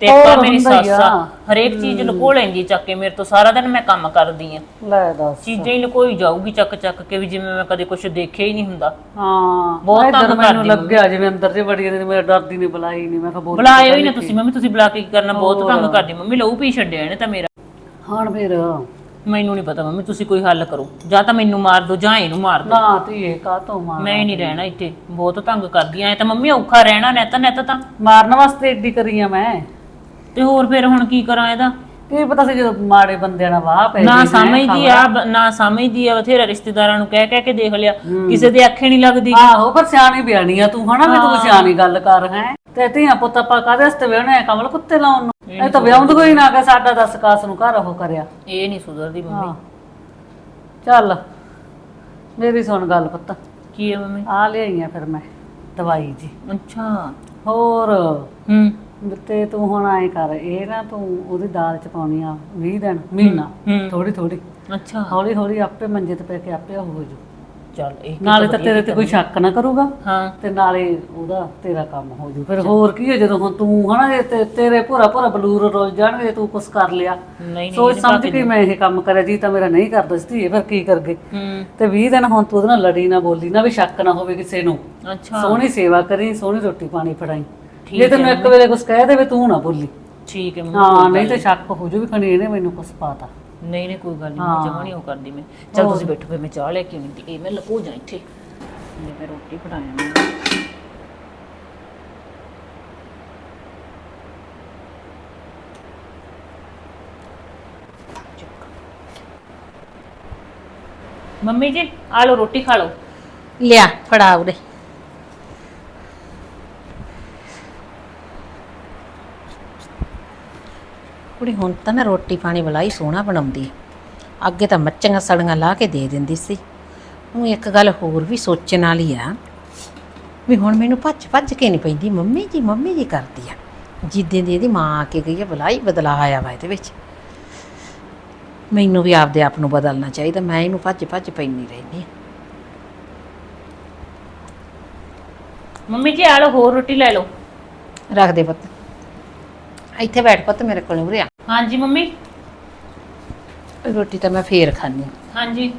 ਤੇ ਹੋਰ ਮੇਰੀ ਹੁੰਦਾ ਹੀ ਸੱਸ ਆ। ਹਰੇਕ ਚੀਜ਼ ਲੁਕੋ ਲੈਂਦੀ ਚੱਕ ਕੇ ਮੇਰੇ ਤੋਂ ਸਾਰਾ ਦਿਨ ਮੈਂ ਕੰਮ ਕਰਦੀ ਆ। ਲੈ ਦੱਸ। ਚੀਜ਼ਾਂ ਹੀ ਲੁਕੋਈ ਜਾਊਗੀ ਚੱਕ ਚੱਕ ਕੇ ਵੀ ਜਿਵੇਂ ਮੈਂ ਕਦੇ ਕੁਝ ਦੇਖਿਆ ਹੀ ਨਹੀਂ ਹੁੰਦਾ। ਹਾਂ ਬਹੁਤ ਇੱਧਰ ਤੰਗ ਮੈਨੂੰ ਕਰਦੀ ਲੱਗਿਆ ਜਿਵੇਂ ਅੰਦਰ ਜੇ ਬੜੀ ਨੇ ਮੇਰਾ ਡਰਦੀ ਨੇ ਬੁਲਾਈ ਨਹੀਂ ਮੈਂ ਕਿਹਾ ਬੋਲ ਬੁਲਾਇਓ ਹੀ ਨਾ ਤੁਸੀਂ ਮੰਮੀ ਤੁਸੀਂ ਬੁਲਾ ਕੇ ਕੀ ਕਰਨਾ ਬਹੁਤ ਤੰਗ ਕਰਦੀ ਮੰਮੀ ਲਹੂ ਪੀ ਛੱਡਿਆ ਇਹਨੇ ਤਾਂ ਮੇਰਾ। ਹੁਣ ਫਿਰ। ਮੈਨੂੰ ਨਹੀਂ ਪਤਾ ਮੰਮੀ ਤੁਸੀਂ ਕੋਈ ਹੱਲ ਕਰੋ। ਜਾਂ ਤਾਂ ਮੈਨੂੰ ਮਾਰ ਦਿਓ ਜਾਂ ਇਹਨੂੰ ਮਾਰ ਦਿਓ। ਨਾ ਧੀਏ ਕਾ ਤੋਂ ਮਾਰ ਮੈਂ ਹੀ ਨਹੀਂ ਰਹਿਣਾ ਇੱਥੇ। ਬਹੁਤ ਤੰਗ ਕਰਦੀ ਐ ਤਾਂ ਮੰਮੀ ਔਖਾ ਰਹਿਣਾ ਨੈਤਾ ਨੈਤਾ ਤਾਂ। ਮਾਰਨ ਵਾਸਤੇ ਏਡੀ ਕਰੀ ਆ ਮੈਂ। ਤੇ ਹੋਰ ਫਿਰ ਹੁਣ ਕੀ ਕਰਾਂ ਇਹਦਾ? ਕੀ ਪਤਾ ਸੀ ਜਦੋਂ ਮਾੜੇ ਬੰਦਿਆਂ ਨਾਲ ਵਾਹ ਪੈ ਨਾ ਸਮਝਦੀ ਆ ਬ- ਨਾ ਸਮਝਦੀ ਆ ਬਥੇਰਾ ਰਿਸ਼ਤੇਦਾਰਾਂ ਨੂੰ ਕਹਿ ਕਹਿ ਕੇ ਦੇਖ ਲਿਆ। ਕਿਸੇ ਦੇ ਅੱਖੇ ਨਹੀਂ ਲੱਗਦੀ। ਆਹੋ ਪਰ ਸਿਆਣੀ ਬਿਆਣੀ ਆ ਤੂੰ ਹਨਾ ਵੀ ਤੂੰ ਸਿਆਣੀ ਗੱਲ ਕਰ ਹੈ। ਤੇ ਧੀਆਂ ਪੁੱਤ ਆਪਾਂ ਕਾਹਦੇ ਵਾਸਤੇ ਵਿਆਹਣੇ ਆ? ਕਮਲ ਕੁੱਤੇ ਲਾਉਣ ਨੂੰ। ਇਹ ਤਾਂ ਵਿਆਹੁੰਦ ਕੋਈ ਨਾ ਕਿ ਸਾਡਾ ਦਸ ਕਾਸ ਨੂੰ ਘਰ ਉਹ ਕਰਿਆ। ਇਹ ਨਹੀਂ ਸੁਧਰਦੀ ਮੰਮੀ। ਚੱਲ ਮੇਰੀ ਸੁਣ ਗੱਲ ਪੁੱਤ। ਕੀ ਹੈ ਮੰਮੀ? ਆ ਲਿਆਈਆਂ ਫਿਰ ਮੈਂ ਦਵਾਈ ਜੀ। ਅੱਛਾ। ਹੋਰ? ਹੂੰ। ਤੇ ਤੂੰ ਹੁਣ ਐ ਕਰ ਇਹ ਨਾ ਤੂੰ ਉਹਦੀ ਦਾਲ ਚ ਪਾਉਣੀ ਆ 20 ਦਿਨ ਮਹੀਨਾ ਹੂੰ। ਥੋੜੀ ਥੋੜੀ ਅੱਛਾ। ਹੌਲੀ ਹੌਲੀ ਆਪੇ ਮੰਜੇ ਤੇ ਪੈ ਕੇ ਆਪੇ ਉਹ ਹੋ ਜੂ। ਚੱਲ ਇਹ ਨਾਲੇ ਤਾਂ ਤੇਰੇ ਤੇ ਕੋਈ ਸ਼ੱਕ ਨਾ ਕਰੂਗਾ। ਹਾਂ। ਤੇ ਨਾਲੇ ਉਹਦਾ ਤੇਰਾ ਕੰਮ ਹੋ ਜੂ। ਫਿਰ ਹੋਰ ਕੀ ਹੈ ਜਦੋਂ ਹੁਣ ਤੂੰ ਹਨਾ ਇਹ ਤੇ- ਤੇਰੇ ਭੋਰਾ ਭੋਰਾ ਬਲੂਰ ਰੋਲ ਜਾਣਗੇ ਤੂੰ ਕੁਛ ਕਰ ਲਿਆ। ਨਹੀਂ ਨਹੀਂ ਸੋਚ ਸਮਝ ਕੇ ਮੈਂ ਇਹ ਕੰਮ ਕਰਿਆ ਜੀ ਤਾਂ ਮੇਰਾ ਨਹੀਂ ਕਰਦਾ ਸੀ ਧੀਏ, ਫਿਰ ਕੀ ਕਰ ਗਏ ਹੂੰ। ਤੇ 20 ਦਿਨ ਹੁਣ ਤੂੰ ਉਹਦੇ ਨਾਲ ਲੜੀ ਨਾ ਬੋਲੀ ਨਾ ਵੀ ਸ਼ੱਕ ਨਾ ਹੋਵੇ ਕਿਸੇ ਨੂੰ। ਅੱਛਾ। ਸੋਹਣੀ ਸੇਵਾ ਕਰੀ ਸੋਹਣੀ ਰੋਟੀ ਪਾਣੀ ਫੜਾਈ। ਜੇ ਤੈਨੂੰ ਇੱਕ ਵੇਲੇ ਕੁਛ ਕਹਿ ਦੇਵੇ ਤੂੰ ਨਾ ਬੋਲੀ। ਠੀਕ ਹੈ ਮੰਮੀ ਹਾਂ ਨਹੀਂ ਤੇ ਸ਼ੱਕ ਹੋ ਜੂ ਵੀ ਖਣੀ ਇਹਨੇ ਮੈਨੂੰ ਕੁਛ ਪਾਤਾ। ਨਹੀਂ ਨਹੀਂ ਕੋਈ ਗੱਲ ਨਹੀਂ ਜਮਾ ਨਹੀਂ ਉਹ ਕਰਦੀ ਮੈਂ। ਚੱਲ ਤੁਸੀਂ ਬੈਠੋ ਫਿਰ ਮੈਂ ਚਾਹ ਲੈ ਕੇ ਆਉਂਦੀ। ਇਹ ਮੈਂ ਲਕੋ ਜਾ ਇੱਥੇ। ਲੈ ਮੈਂ ਰੋਟੀ ਫੜਾਇਆ ਮੈਂ ਮੰਮੀ ਜੀ ਆ ਲਓ ਰੋਟੀ ਖਾ ਲਓ। ਲਿਆ ਫੜਾ ਉਰੇ। ਕੁੜੀ ਹੁਣ ਤਾਂ ਨਾ ਰੋਟੀ ਪਾਣੀ ਬਲਾਈ ਸੋਹਣਾ ਬਣਾਉਂਦੀ। ਅੱਗੇ ਤਾਂ ਮੱਚੀਆਂ ਸੜੀਆਂ ਲਾ ਕੇ ਦੇ ਦਿੰਦੀ ਸੀ। ਉਹ ਇੱਕ ਗੱਲ ਹੋਰ ਵੀ ਸੋਚਣ ਵਾਲੀ ਆ ਵੀ ਹੁਣ ਮੈਨੂੰ ਭੱਜ ਭੱਜ ਕੇ ਨਹੀਂ ਪੈਂਦੀ ਮੰਮੀ ਜੀ ਮੰਮੀ ਜੀ ਕਰਦੀ ਆ। ਜਿੱਦਾਂ ਦੀ ਇਹਦੀ ਮਾਂ ਆ ਕੇ ਗਈ ਆ ਬਲਾਈ ਬਦਲਾ ਆਇਆ ਵਾ ਇਹਦੇ ਵਿੱਚ। ਮੈਨੂੰ ਵੀ ਆਪਦੇ ਆਪ ਨੂੰ ਬਦਲਣਾ ਚਾਹੀਦਾ ਮੈਂ ਇਹਨੂੰ ਭੱਜ ਭੱਜ ਪੈਂਦੀ ਰਹਿੰਦੀ ਆ। ਮੰਮੀ ਜੀ ਆ ਲਓ ਹੋਰ ਰੋਟੀ ਲੈ ਲਓ। ਰੱਖ ਦੇ ਪੁੱਤ। ਇੱਥੇ ਬੈਠ ਪੁੱਤ ਮੇਰੇ ਕੋਲ ਉਰੇ ਆ। ਹਾਂਜੀ ਮੰਮੀ? ਰੋਟੀ ਤਾਂ ਮੈਂ ਫੇਰ ਖਾਣੀ ਹਾਂਜੀ।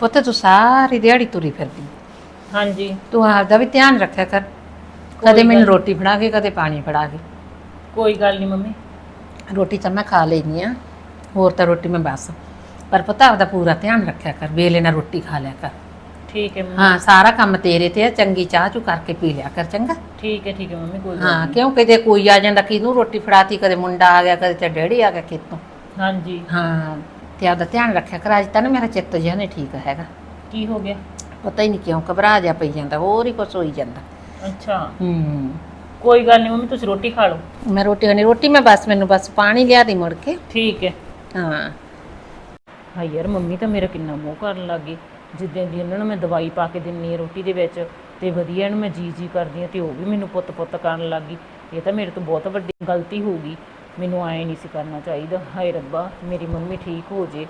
ਪੁੱਤ ਤੂੰ ਸਾਰੀ ਦਿਹਾੜੀ ਤੁਰੀ ਫਿਰਦੀ। ਹਾਂਜੀ। ਤੂੰ ਆਪਦਾ ਵੀ ਧਿਆਨ ਰੱਖਿਆ ਕਰ। ਕਦੇ ਮੈਨੂੰ ਰੋਟੀ ਫੜਾ ਕੇ ਕਦੇ ਪਾਣੀ ਫੜਾ ਕੇ। ਕੋਈ ਗੱਲ ਨਹੀਂ ਮੰਮੀ। ਰੋਟੀ ਤਾਂ ਮੈਂ ਖਾ ਲੈਣੀ ਆ ਹੋਰ ਤਾਂ ਰੋਟੀ ਮੈਂ ਬਸ। ਪਰ ਪੁੱਤ ਆਪਦਾ ਪੂਰਾ ਧਿਆਨ ਰੱਖਿਆ ਕਰ। ਵੇਲੇ ਨਾਲ ਰੋਟੀ ਖਾ ਲਿਆ ਕਰ। ਠੀਕ ਹੈ ਮੰਮੀ। ਹਾਂ ਸਾਰਾ ਕੰਮ ਤੇਰੇ ਤੇ ਆ ਚੰਗੀ ਚਾਹ ਚੂ ਕਰਕੇ ਪੀ ਲਿਆ ਕਰ ਚੰਗਾ। ਠੀਕ ਹੈ ਠੀਕ ਹੈ ਮੰਮੀ ਕੋਈ ਗੱਲ ਹਾਂ ਕਿਉਂ ਕਿਤੇ ਕੋਈ ਆ ਜਾਂਦਾ ਕਿਹਨੂੰ ਰੋਟੀ ਫੜਾਤੀ ਕਦੇ ਮੁੰਡਾ ਆ ਗਿਆ ਕਦੇ ਤੇ ਡੈਡੀ ਆ ਗਿਆ ਖੇਤੋਂ। ਹਾਂਜੀ। ਹਾਂ ਤੇ ਆਪਦਾ ਧਿਆਨ ਰੱਖਿਆ ਕਰ ਅੱਜ ਤਾਂ ਨਾ ਮੇਰਾ ਚਿੱਤ ਜਿਹਾ ਨਹੀਂ ਠੀਕ ਹੈਗਾ। ਕੀ ਹੋ ਗਿਆ? ਪਤਾ ਹੀ ਨਹੀਂ ਕਿਉਂ ਘਬਰਾ ਜਾ ਪਈ ਜਾਂਦਾ ਹੋਰ ਹੀ ਕੁਛ ਹੋਈ ਜਾਂਦਾ। ਅੱਛਾ। ਹੂੰ। ਕੋਈ ਗੱਲ ਨਹੀਂ ਮੰਮੀ ਤੁਸੀਂ ਰੋਟੀ ਖਾ ਲਓ। ਮੈਂ ਰੋਟੀ ਖਾਣੀ ਰੋਟੀ ਮੈਂ ਬਸ ਮੈਨੂੰ ਬਸ ਪਾਣੀ ਲਿਆ ਦੀ ਮੁੜ ਕੇ। ਠੀਕ ਹੈ। ਹਾਂ। ਹਾਂ ਯਾਰ ਮੰਮੀ ਤਾਂ ਮੇਰਾ ਕਿੰਨਾ ਮੋਹ ਕਰਨ ਲੱਗ ਜਿੱਦਾਂ ਦੀ ਉਹਨਾਂ ਨੂੰ ਮੈਂ ਦਵਾਈ ਪਾ ਕੇ ਦਿੰਨੀ ਆ ਰੋਟੀ ਦੇ ਵਿੱਚ, ਤੇ ਵਧੀਆ ਇਹਨੂੰ ਮੈਂ ਜੀ ਜੀ ਕਰਦੀ ਆ ਤੇ ਉਹ ਵੀ ਮੈਨੂੰ ਪੁੱਤ ਪੁੱਤ ਕਰਨ ਲੱਗ ਗਈ। ਇਹ ਤਾਂ ਮੇਰੇ ਤੋਂ ਬਹੁਤ ਵੱਡੀ ਗਲਤੀ ਹੋ ਗਈ। ਮੈਨੂੰ ਐ ਨਹੀਂ ਸੀ ਕਰਨਾ ਚਾਹੀਦਾ। ਹਾਏ ਰੱਬਾ, ਮੇਰੀ ਮੰਮੀ ਠੀਕ ਹੋ ਜੇ,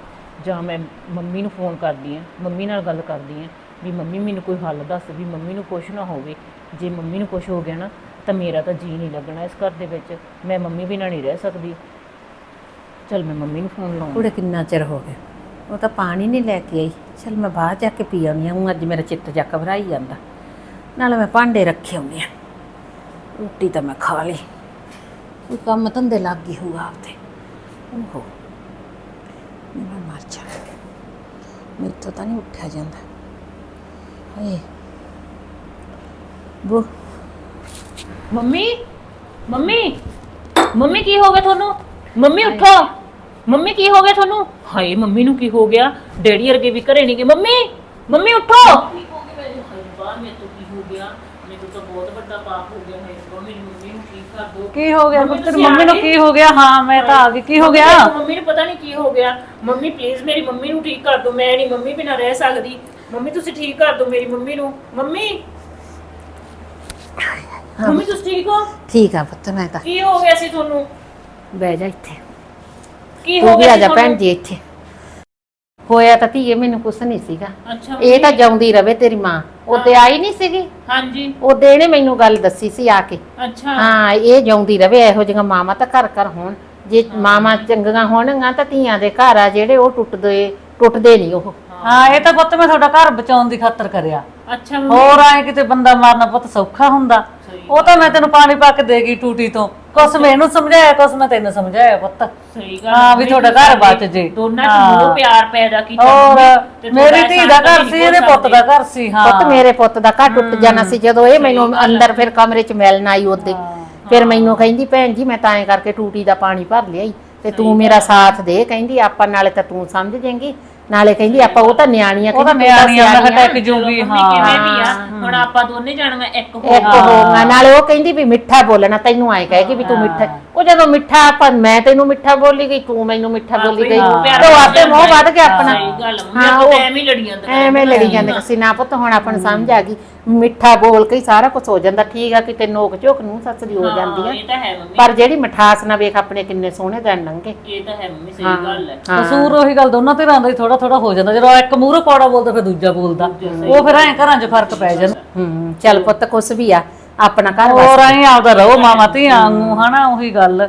ਜਾਂ ਮੈਂ ਮੰਮੀ ਨੂੰ ਫੋਨ ਕਰਦੀ ਆ ਮੰਮੀ ਨਾਲ ਗੱਲ ਕਰਦੀ ਆ ਵੀ ਮੰਮੀ ਮੈਨੂੰ ਕੋਈ ਹੱਲ ਦੱਸ, ਵੀ ਮੰਮੀ ਨੂੰ ਕੁਝ ਨਾ ਹੋਵੇ। ਜੇ ਮੰਮੀ ਨੂੰ ਕੁਝ ਹੋ ਗਿਆ ਨਾ, ਤਾਂ ਮੇਰਾ ਤਾਂ ਜੀ ਨਹੀਂ ਲੱਗਣਾ ਇਸ ਘਰ ਦੇ ਵਿੱਚ। ਮੈਂ ਮੰਮੀ ਬਿਨਾਂ ਨਹੀਂ ਰਹਿ ਸਕਦੀ। ਚਲ ਮੈਂ ਮੰਮੀ ਨੂੰ ਫੋਨ ਲਾਉਂ ਕੁੜੇ ਕਿੰਨਾ ਚਿਰ ਹੋ ਗਿਆ? ਉਹ ਤਾਂ ਪਾਣੀ ਨਹੀਂ ਲੈ ਕੇ ਆਈ। ਚਲ ਮੈਂ ਬਾਹਰ ਜਾ ਕੇ ਪੀ ਆਉਂਦੀ ਹਾਂ ਅੱਜ ਮੇਰਾ ਚਿੱਤ ਜਾ ਘਬਰਾਈ ਜਾਂਦਾ। ਨਾਲ ਮੈਂ ਭਾਂਡੇ ਰੱਖੇ ਹੁੰਦੇ ਆ। ਰੋਟੀ ਤਾਂ ਮੈਂ ਖਾ ਲਈ। ਕੋਈ ਕੰਮ ਧੰਦੇ ਲੱਗ ਗਈ ਹੋਊਗਾ ਆਪਦੇ। ਓਹੋ। ਮੈਂ ਮਰ ਜਾ। ਮੈਥੋਂ ਤਾਂ ਨਹੀਂ ਉੱਠਿਆ ਜਾਂਦਾ। ਹਾਏ। ਬੋ। ਮੰਮੀ? ਮੰਮੀ? ਮੰਮੀ ਕੀ ਹੋ ਗਿਆ ਤੁਹਾਨੂੰ? ਮੰਮੀ, ਉੱਠੋ। ਮੰਮੀ ਕੀ ਹੋ ਗਿਆ ਤੁਹਾਨੂੰ? ਹਾਏ ਮੰਮੀ ਨੂੰ ਕੀ ਹੋ ਗਿਆ? ਡੈਡੀ ਵਰਗੇ ਵੀ ਘਰੇ ਨਹੀਂ ਗਏ ਮੰਮੀ ਮੰਮੀ ਉੱਠੋ! ਕੀ ਹੋ ਗਿਆ ਹਾਏ ਬਾਹਰ ਮੇਰੇ ਤੋਂ ਕੀ ਹੋ ਗਿਆ? ਮੈਨੂੰ ਤਾਂ ਬਹੁਤ ਵੱਡਾ ਪਾਪ ਹੋ ਗਿਆ। ਹੈ ਮੇਰੀ ਮੰਮੀ ਨੂੰ ਠੀਕ ਕਰ ਦੋ ਕੀ ਹੋ ਗਿਆ ਮੰਮੀ ਪੁੱਤਰ? ਤੁਸੀਂ ਮੰਮੀ ਆ ਨੂੰ ਗਏ? ਕੀ ਹੋ ਗਿਆ? ਹਾਂ ਮੈਂ ਤਾਂ ਆ ਗਈ। ਕੀ ਹੋ ਗਿਆ? ਦੇਖੋ, ਮੰਮੀ ਨੂੰ ਪਤਾ ਨਹੀਂ ਕੀ ਹੋ ਗਿਆ। ਮੰਮੀ ਪਲੀਜ਼ ਮੇਰੀ ਮੰਮੀ ਨੂੰ ਠੀਕ ਕਰ ਦਿਓ। ਮੈਂ ਨਹੀਂ ਮੰਮੀ ਬਿਨਾਂ ਰਹਿ ਸਕਦੀ। ਮੰਮੀ ਤੁਸੀਂ ਠੀਕ ਕਰ ਦਿਓ ਮੇਰੀ ਮੰਮੀ ਨੂੰ। ਮੰਮੀ! ਮੰਮੀ ਤੁਸੀਂ ਠੀਕ ਹੋ? ਠੀਕ ਆ ਪੁੱਤ ਮੈਂ ਤਾਂ। ਕੀ ਹੋ ਗਿਆ ਸੀ ਤੁਹਾਨੂੰ? ਬਹਿ ਜਾ ਇੱਥੇ। ਕੀ ਤੂੰ ਹੋ ਵੀ ਗਿਆ ਆ ਜਾ ਭੈਣ ਜੀ ਇੱਥੇ। ਹੋਇਆ ਤਾਂ ਧੀਏ ਮੈਨੂੰ ਕੁਛ ਨਹੀਂ ਸੀਗਾ। ਅੱਛਾ ਇਹ ਤਾਂ ਜਾਉਂਦੀ ਰਵੇ ਤੇਰੀ ਮਾਂ। ਉਹਦੇ ਆਈ ਨਹੀਂ ਸੀਗੀ। ਹਾਂਜੀ। ਉਹਦੇ ਇਹਨੇ ਮੈਨੂੰ ਗੱਲ ਦੱਸੀ ਸੀ ਆ ਕੇ। ਅੱਛਾ। ਹਾਂ ਇਹ ਜਾਉਂਦੀ ਰਵੇ ਇਹੋ ਜਿਹੀਆਂ ਮਾਵਾਂ ਤਾਂ ਘਰ ਘਰ ਹੋਣ। ਜੇ ਮਾਵਾਂ ਚੰਗੀਆਂ ਹੋਣਗੀਆਂ ਤਾਂ ਧੀਆਂ ਦੇ ਘਰ ਆ ਜਿਹੜੇ ਉਹ ਟੁੱਟਦੇ ਟੁੱਟਦੇ ਨਹੀਂ ਉਹ। ਹਾਂ। ਇਹ ਤਾਂ ਪੁੱਤ ਮੈਂ ਤੁਹਾਡਾ ਘਰ ਬਚਾਉਣ ਦੀ ਖਾਤਰ ਕਰਿਆ। ਅੱਛਾ ਮੰਮੀ। ਹੋਰ ਆਏ ਕਿਤੇ ਬੰਦਾ ਮਾਰਨਾ ਪੁੱਤ ਸੌਖਾ ਹੁੰਦਾ। ਉਹ ਤਾਂ ਮੈਂ ਤੈਨੂੰ ਪਾਣੀ ਪਾ ਕੇ ਦੇਗੀ ਟੂਟੀ ਤੋਂ। ਕੁਛ ਮੈਨੂੰ ਸਮਝਾਇਆ ਕੁਛ ਮੈਂ ਤੈਨੂੰ ਸਮਝਾਇਆ ਪੁੱਤ। ਸਹੀ ਗੱਲ ਹਾਂ, ਵੀ ਤੁਹਾਡਾ ਘਰ ਬਚ ਜੇ। ਦੋਨਾਂ ਚ ਪਿਆਰ ਪੈਦਾ ਕੀਤਾ ਤੇ ਮੇਰੀ ਧੀ ਦਾ ਘਰ ਸੀ ਇਹਦੇ ਪੁੱਤ ਦਾ। ਘਰ ਸੀ ਹਾਂ। ਪੁੱਤ ਮੇਰੇ ਪੁੱਤ ਦਾ ਘਰ ਟੁੱਟ ਜਾਣਾ ਸੀ ਜਦੋਂ ਇਹ ਮੈਨੂੰ ਅੰਦਰ ਫਿਰ ਕਮਰੇ 'ਚ ਮਿਲਣ ਆਈ ਉਹਦੇ ਫਿਰ ਮੈਨੂੰ ਕਹਿੰਦੀ ਭੈਣ ਜੀ ਮੈਂ ਤਾਂ ਐਂ ਕਰਕੇ ਟੂਟੀ ਦਾ ਪਾਣੀ ਭਰ ਲਿਆਈ ਤੇ ਤੂੰ ਮੇਰਾ ਸਾਥ ਦੇ। ਕਹਿੰਦੀ ਆਪਾਂ ਨਾਲੇ ਤਾਂ ਤੂੰ ਸਮਝ ਜਾਏਂਗੀ। ਨਾਲੇ ਕਹਿੰਦੀ ਆਪਾਂ ਉਹ ਤਾਂ ਨਿਆਣੀਆਂ ਉਹ ਤਾਂ ਕਹਿੰਦੀ ਤੂੰ ਤਾਂ ਨਿਆਣੀਆਂ ਦਾ ਸਿਆਣੀ ਆ। ਜੂਗੀ ਮੰਮੀ ਹਾਂ। ਕਿਵੇਂ ਵੀ ਆ? ਹੁਣ ਆਪਾਂ ਦੋਨੇ ਜਾਣੀਆਂ ਇੱਕ ਹੋ ਇੱਕ ਹੋਗਾ ਨਾਲੇ ਉਹ ਕਹਿੰਦੀ ਵੀ ਮਿੱਠਾ ਬੋਲਣਾ ਤੈਨੂੰ ਆਏ ਕਹੇਗੀ ਵੀ ਤੂੰ ਮਿੱਠਾ ਉਹ ਜਦੋਂ ਮਿੱਠਾ ਆਪਾਂ ਮੈਂ ਤੈਨੂੰ ਮਿੱਠਾ ਬੋਲੀ ਗਈ ਤੂੰ ਮੈਨੂੰ ਮਿੱਠਾ ਬੋਲੀ ਗਈ। ਤੇ ਉਹ ਆਪੇ ਮੋਹ ਵੱਧ ਗਿਆ ਆਪਣਾ। ਸਹੀ ਗੱਲ ਹਾਂ, ਆਪਾਂ ਉਹ- ਤਾਂ ਐਵੇਂ ਹੀ ਲੜੀ ਜਾਂਦੇ ਐਵੇਂ ਲੜੀ ਜਾਂਦੇ ਸੀ ਨਾ ਪੁੱਤ ਹੁਣ ਆਪਾਂ ਨੂੰ ਸਮਝ ਆ ਗਈ। ਮਿੱਠਾ ਬੋਲ ਕੇ ਹੀ ਸਾਰਾ ਕੁਝ ਹੋ ਜਾਂਦਾ। ਠੀਕ ਆ ਕਿਤੇ ਨੋਕ ਝੋਕ ਨੂੰ ਸੱਸਰੀ ਹੋ ਜਾਂਦੀ ਆ। ਇਹ ਤਾਂ ਹੈ ਮੰਮੀ। ਪਰ ਜਿਹੜੀ ਮਠਾਸ ਨਾ ਵੇਖ ਆਪਣੇ ਕਿੰਨੇ ਸੋਹਣੇ ਦਿਨ ਲੰਘੇ। ਇਹ ਤਾਂ ਹੈ ਮੰਮੀ ਸਹੀ ਗੱਲ ਹੈ। ਕਸੂਰ ਉਹੀ ਗੱਲ ਦੋਨਾਂ ਧਿਰਾਂ ਦਾ ਹੀ ਥੋੜਾ ਥੋੜਾ ਹੋ ਜਾਂਦਾ। ਜਦੋਂ ਇੱਕ ਮੂਹਰੇ ਕੌੜਾ ਬੋਲਦਾ ਫਿਰ ਦੂਜਾ ਬੋਲਦਾ। ਉਹ ਫਿਰ ਐਂ ਘਰਾਂ 'ਚ ਫ਼ਰਕ ਪੈ ਜਾਂਦਾ। ਹੂੰ ਚੱਲ ਪੁੱਤ ਕੁਛ ਵੀ ਆ ਆਪਣਾ ਘਰ ਹੋਰ ਐਂ ਆਪਦਾ ਰਹੋ ਮਾਮਾ ਧੀਆਂ ਵਾਂਗੂ ਹਨਾ ਉਹੀ ਗੱਲ।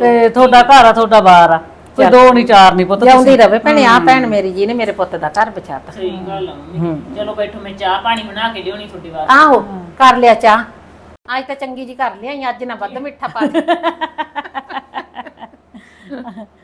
ਤੇ ਤੁਹਾਡਾ ਘਰ ਆ ਤੁਹਾਡਾ ਬਾਰ ਆ। ਕੋਈ ਦੋ ਨਹੀਂ ਚਾਰ ਨਹੀਂ ਪੁੱਤ ਜਿਉਂਦੀ ਰਵੇ ਭੈਣੇ ਆ ਭੈਣ ਮੇਰੀ ਜੀ ਨੇ ਮੇਰੇ ਪੁੱਤ ਦਾ ਘਰ ਬਚਾਤਾ ਸਹੀ ਗੱਲ ਆ ਮੰਮੀ। ਚਲੋ ਬੈਠੋ ਮੈਂ ਚਾਹ ਪਾਣੀ ਬਣਾ ਕੇ ਲਿਆਉਣੀ ਤੁਹਾਡੇ ਵਾਸਤੇ। ਆਹੋ ਕਰ ਲਿਆ ਚਾਹ। ਅੱਜ ਤਾਂ ਚੰਗੀ ਜੀ ਕਰ ਲਿਆ ਅੱਜ ਨਾ ਵੱਧ ਮਿੱਠਾ ਪਾ ਦੇ।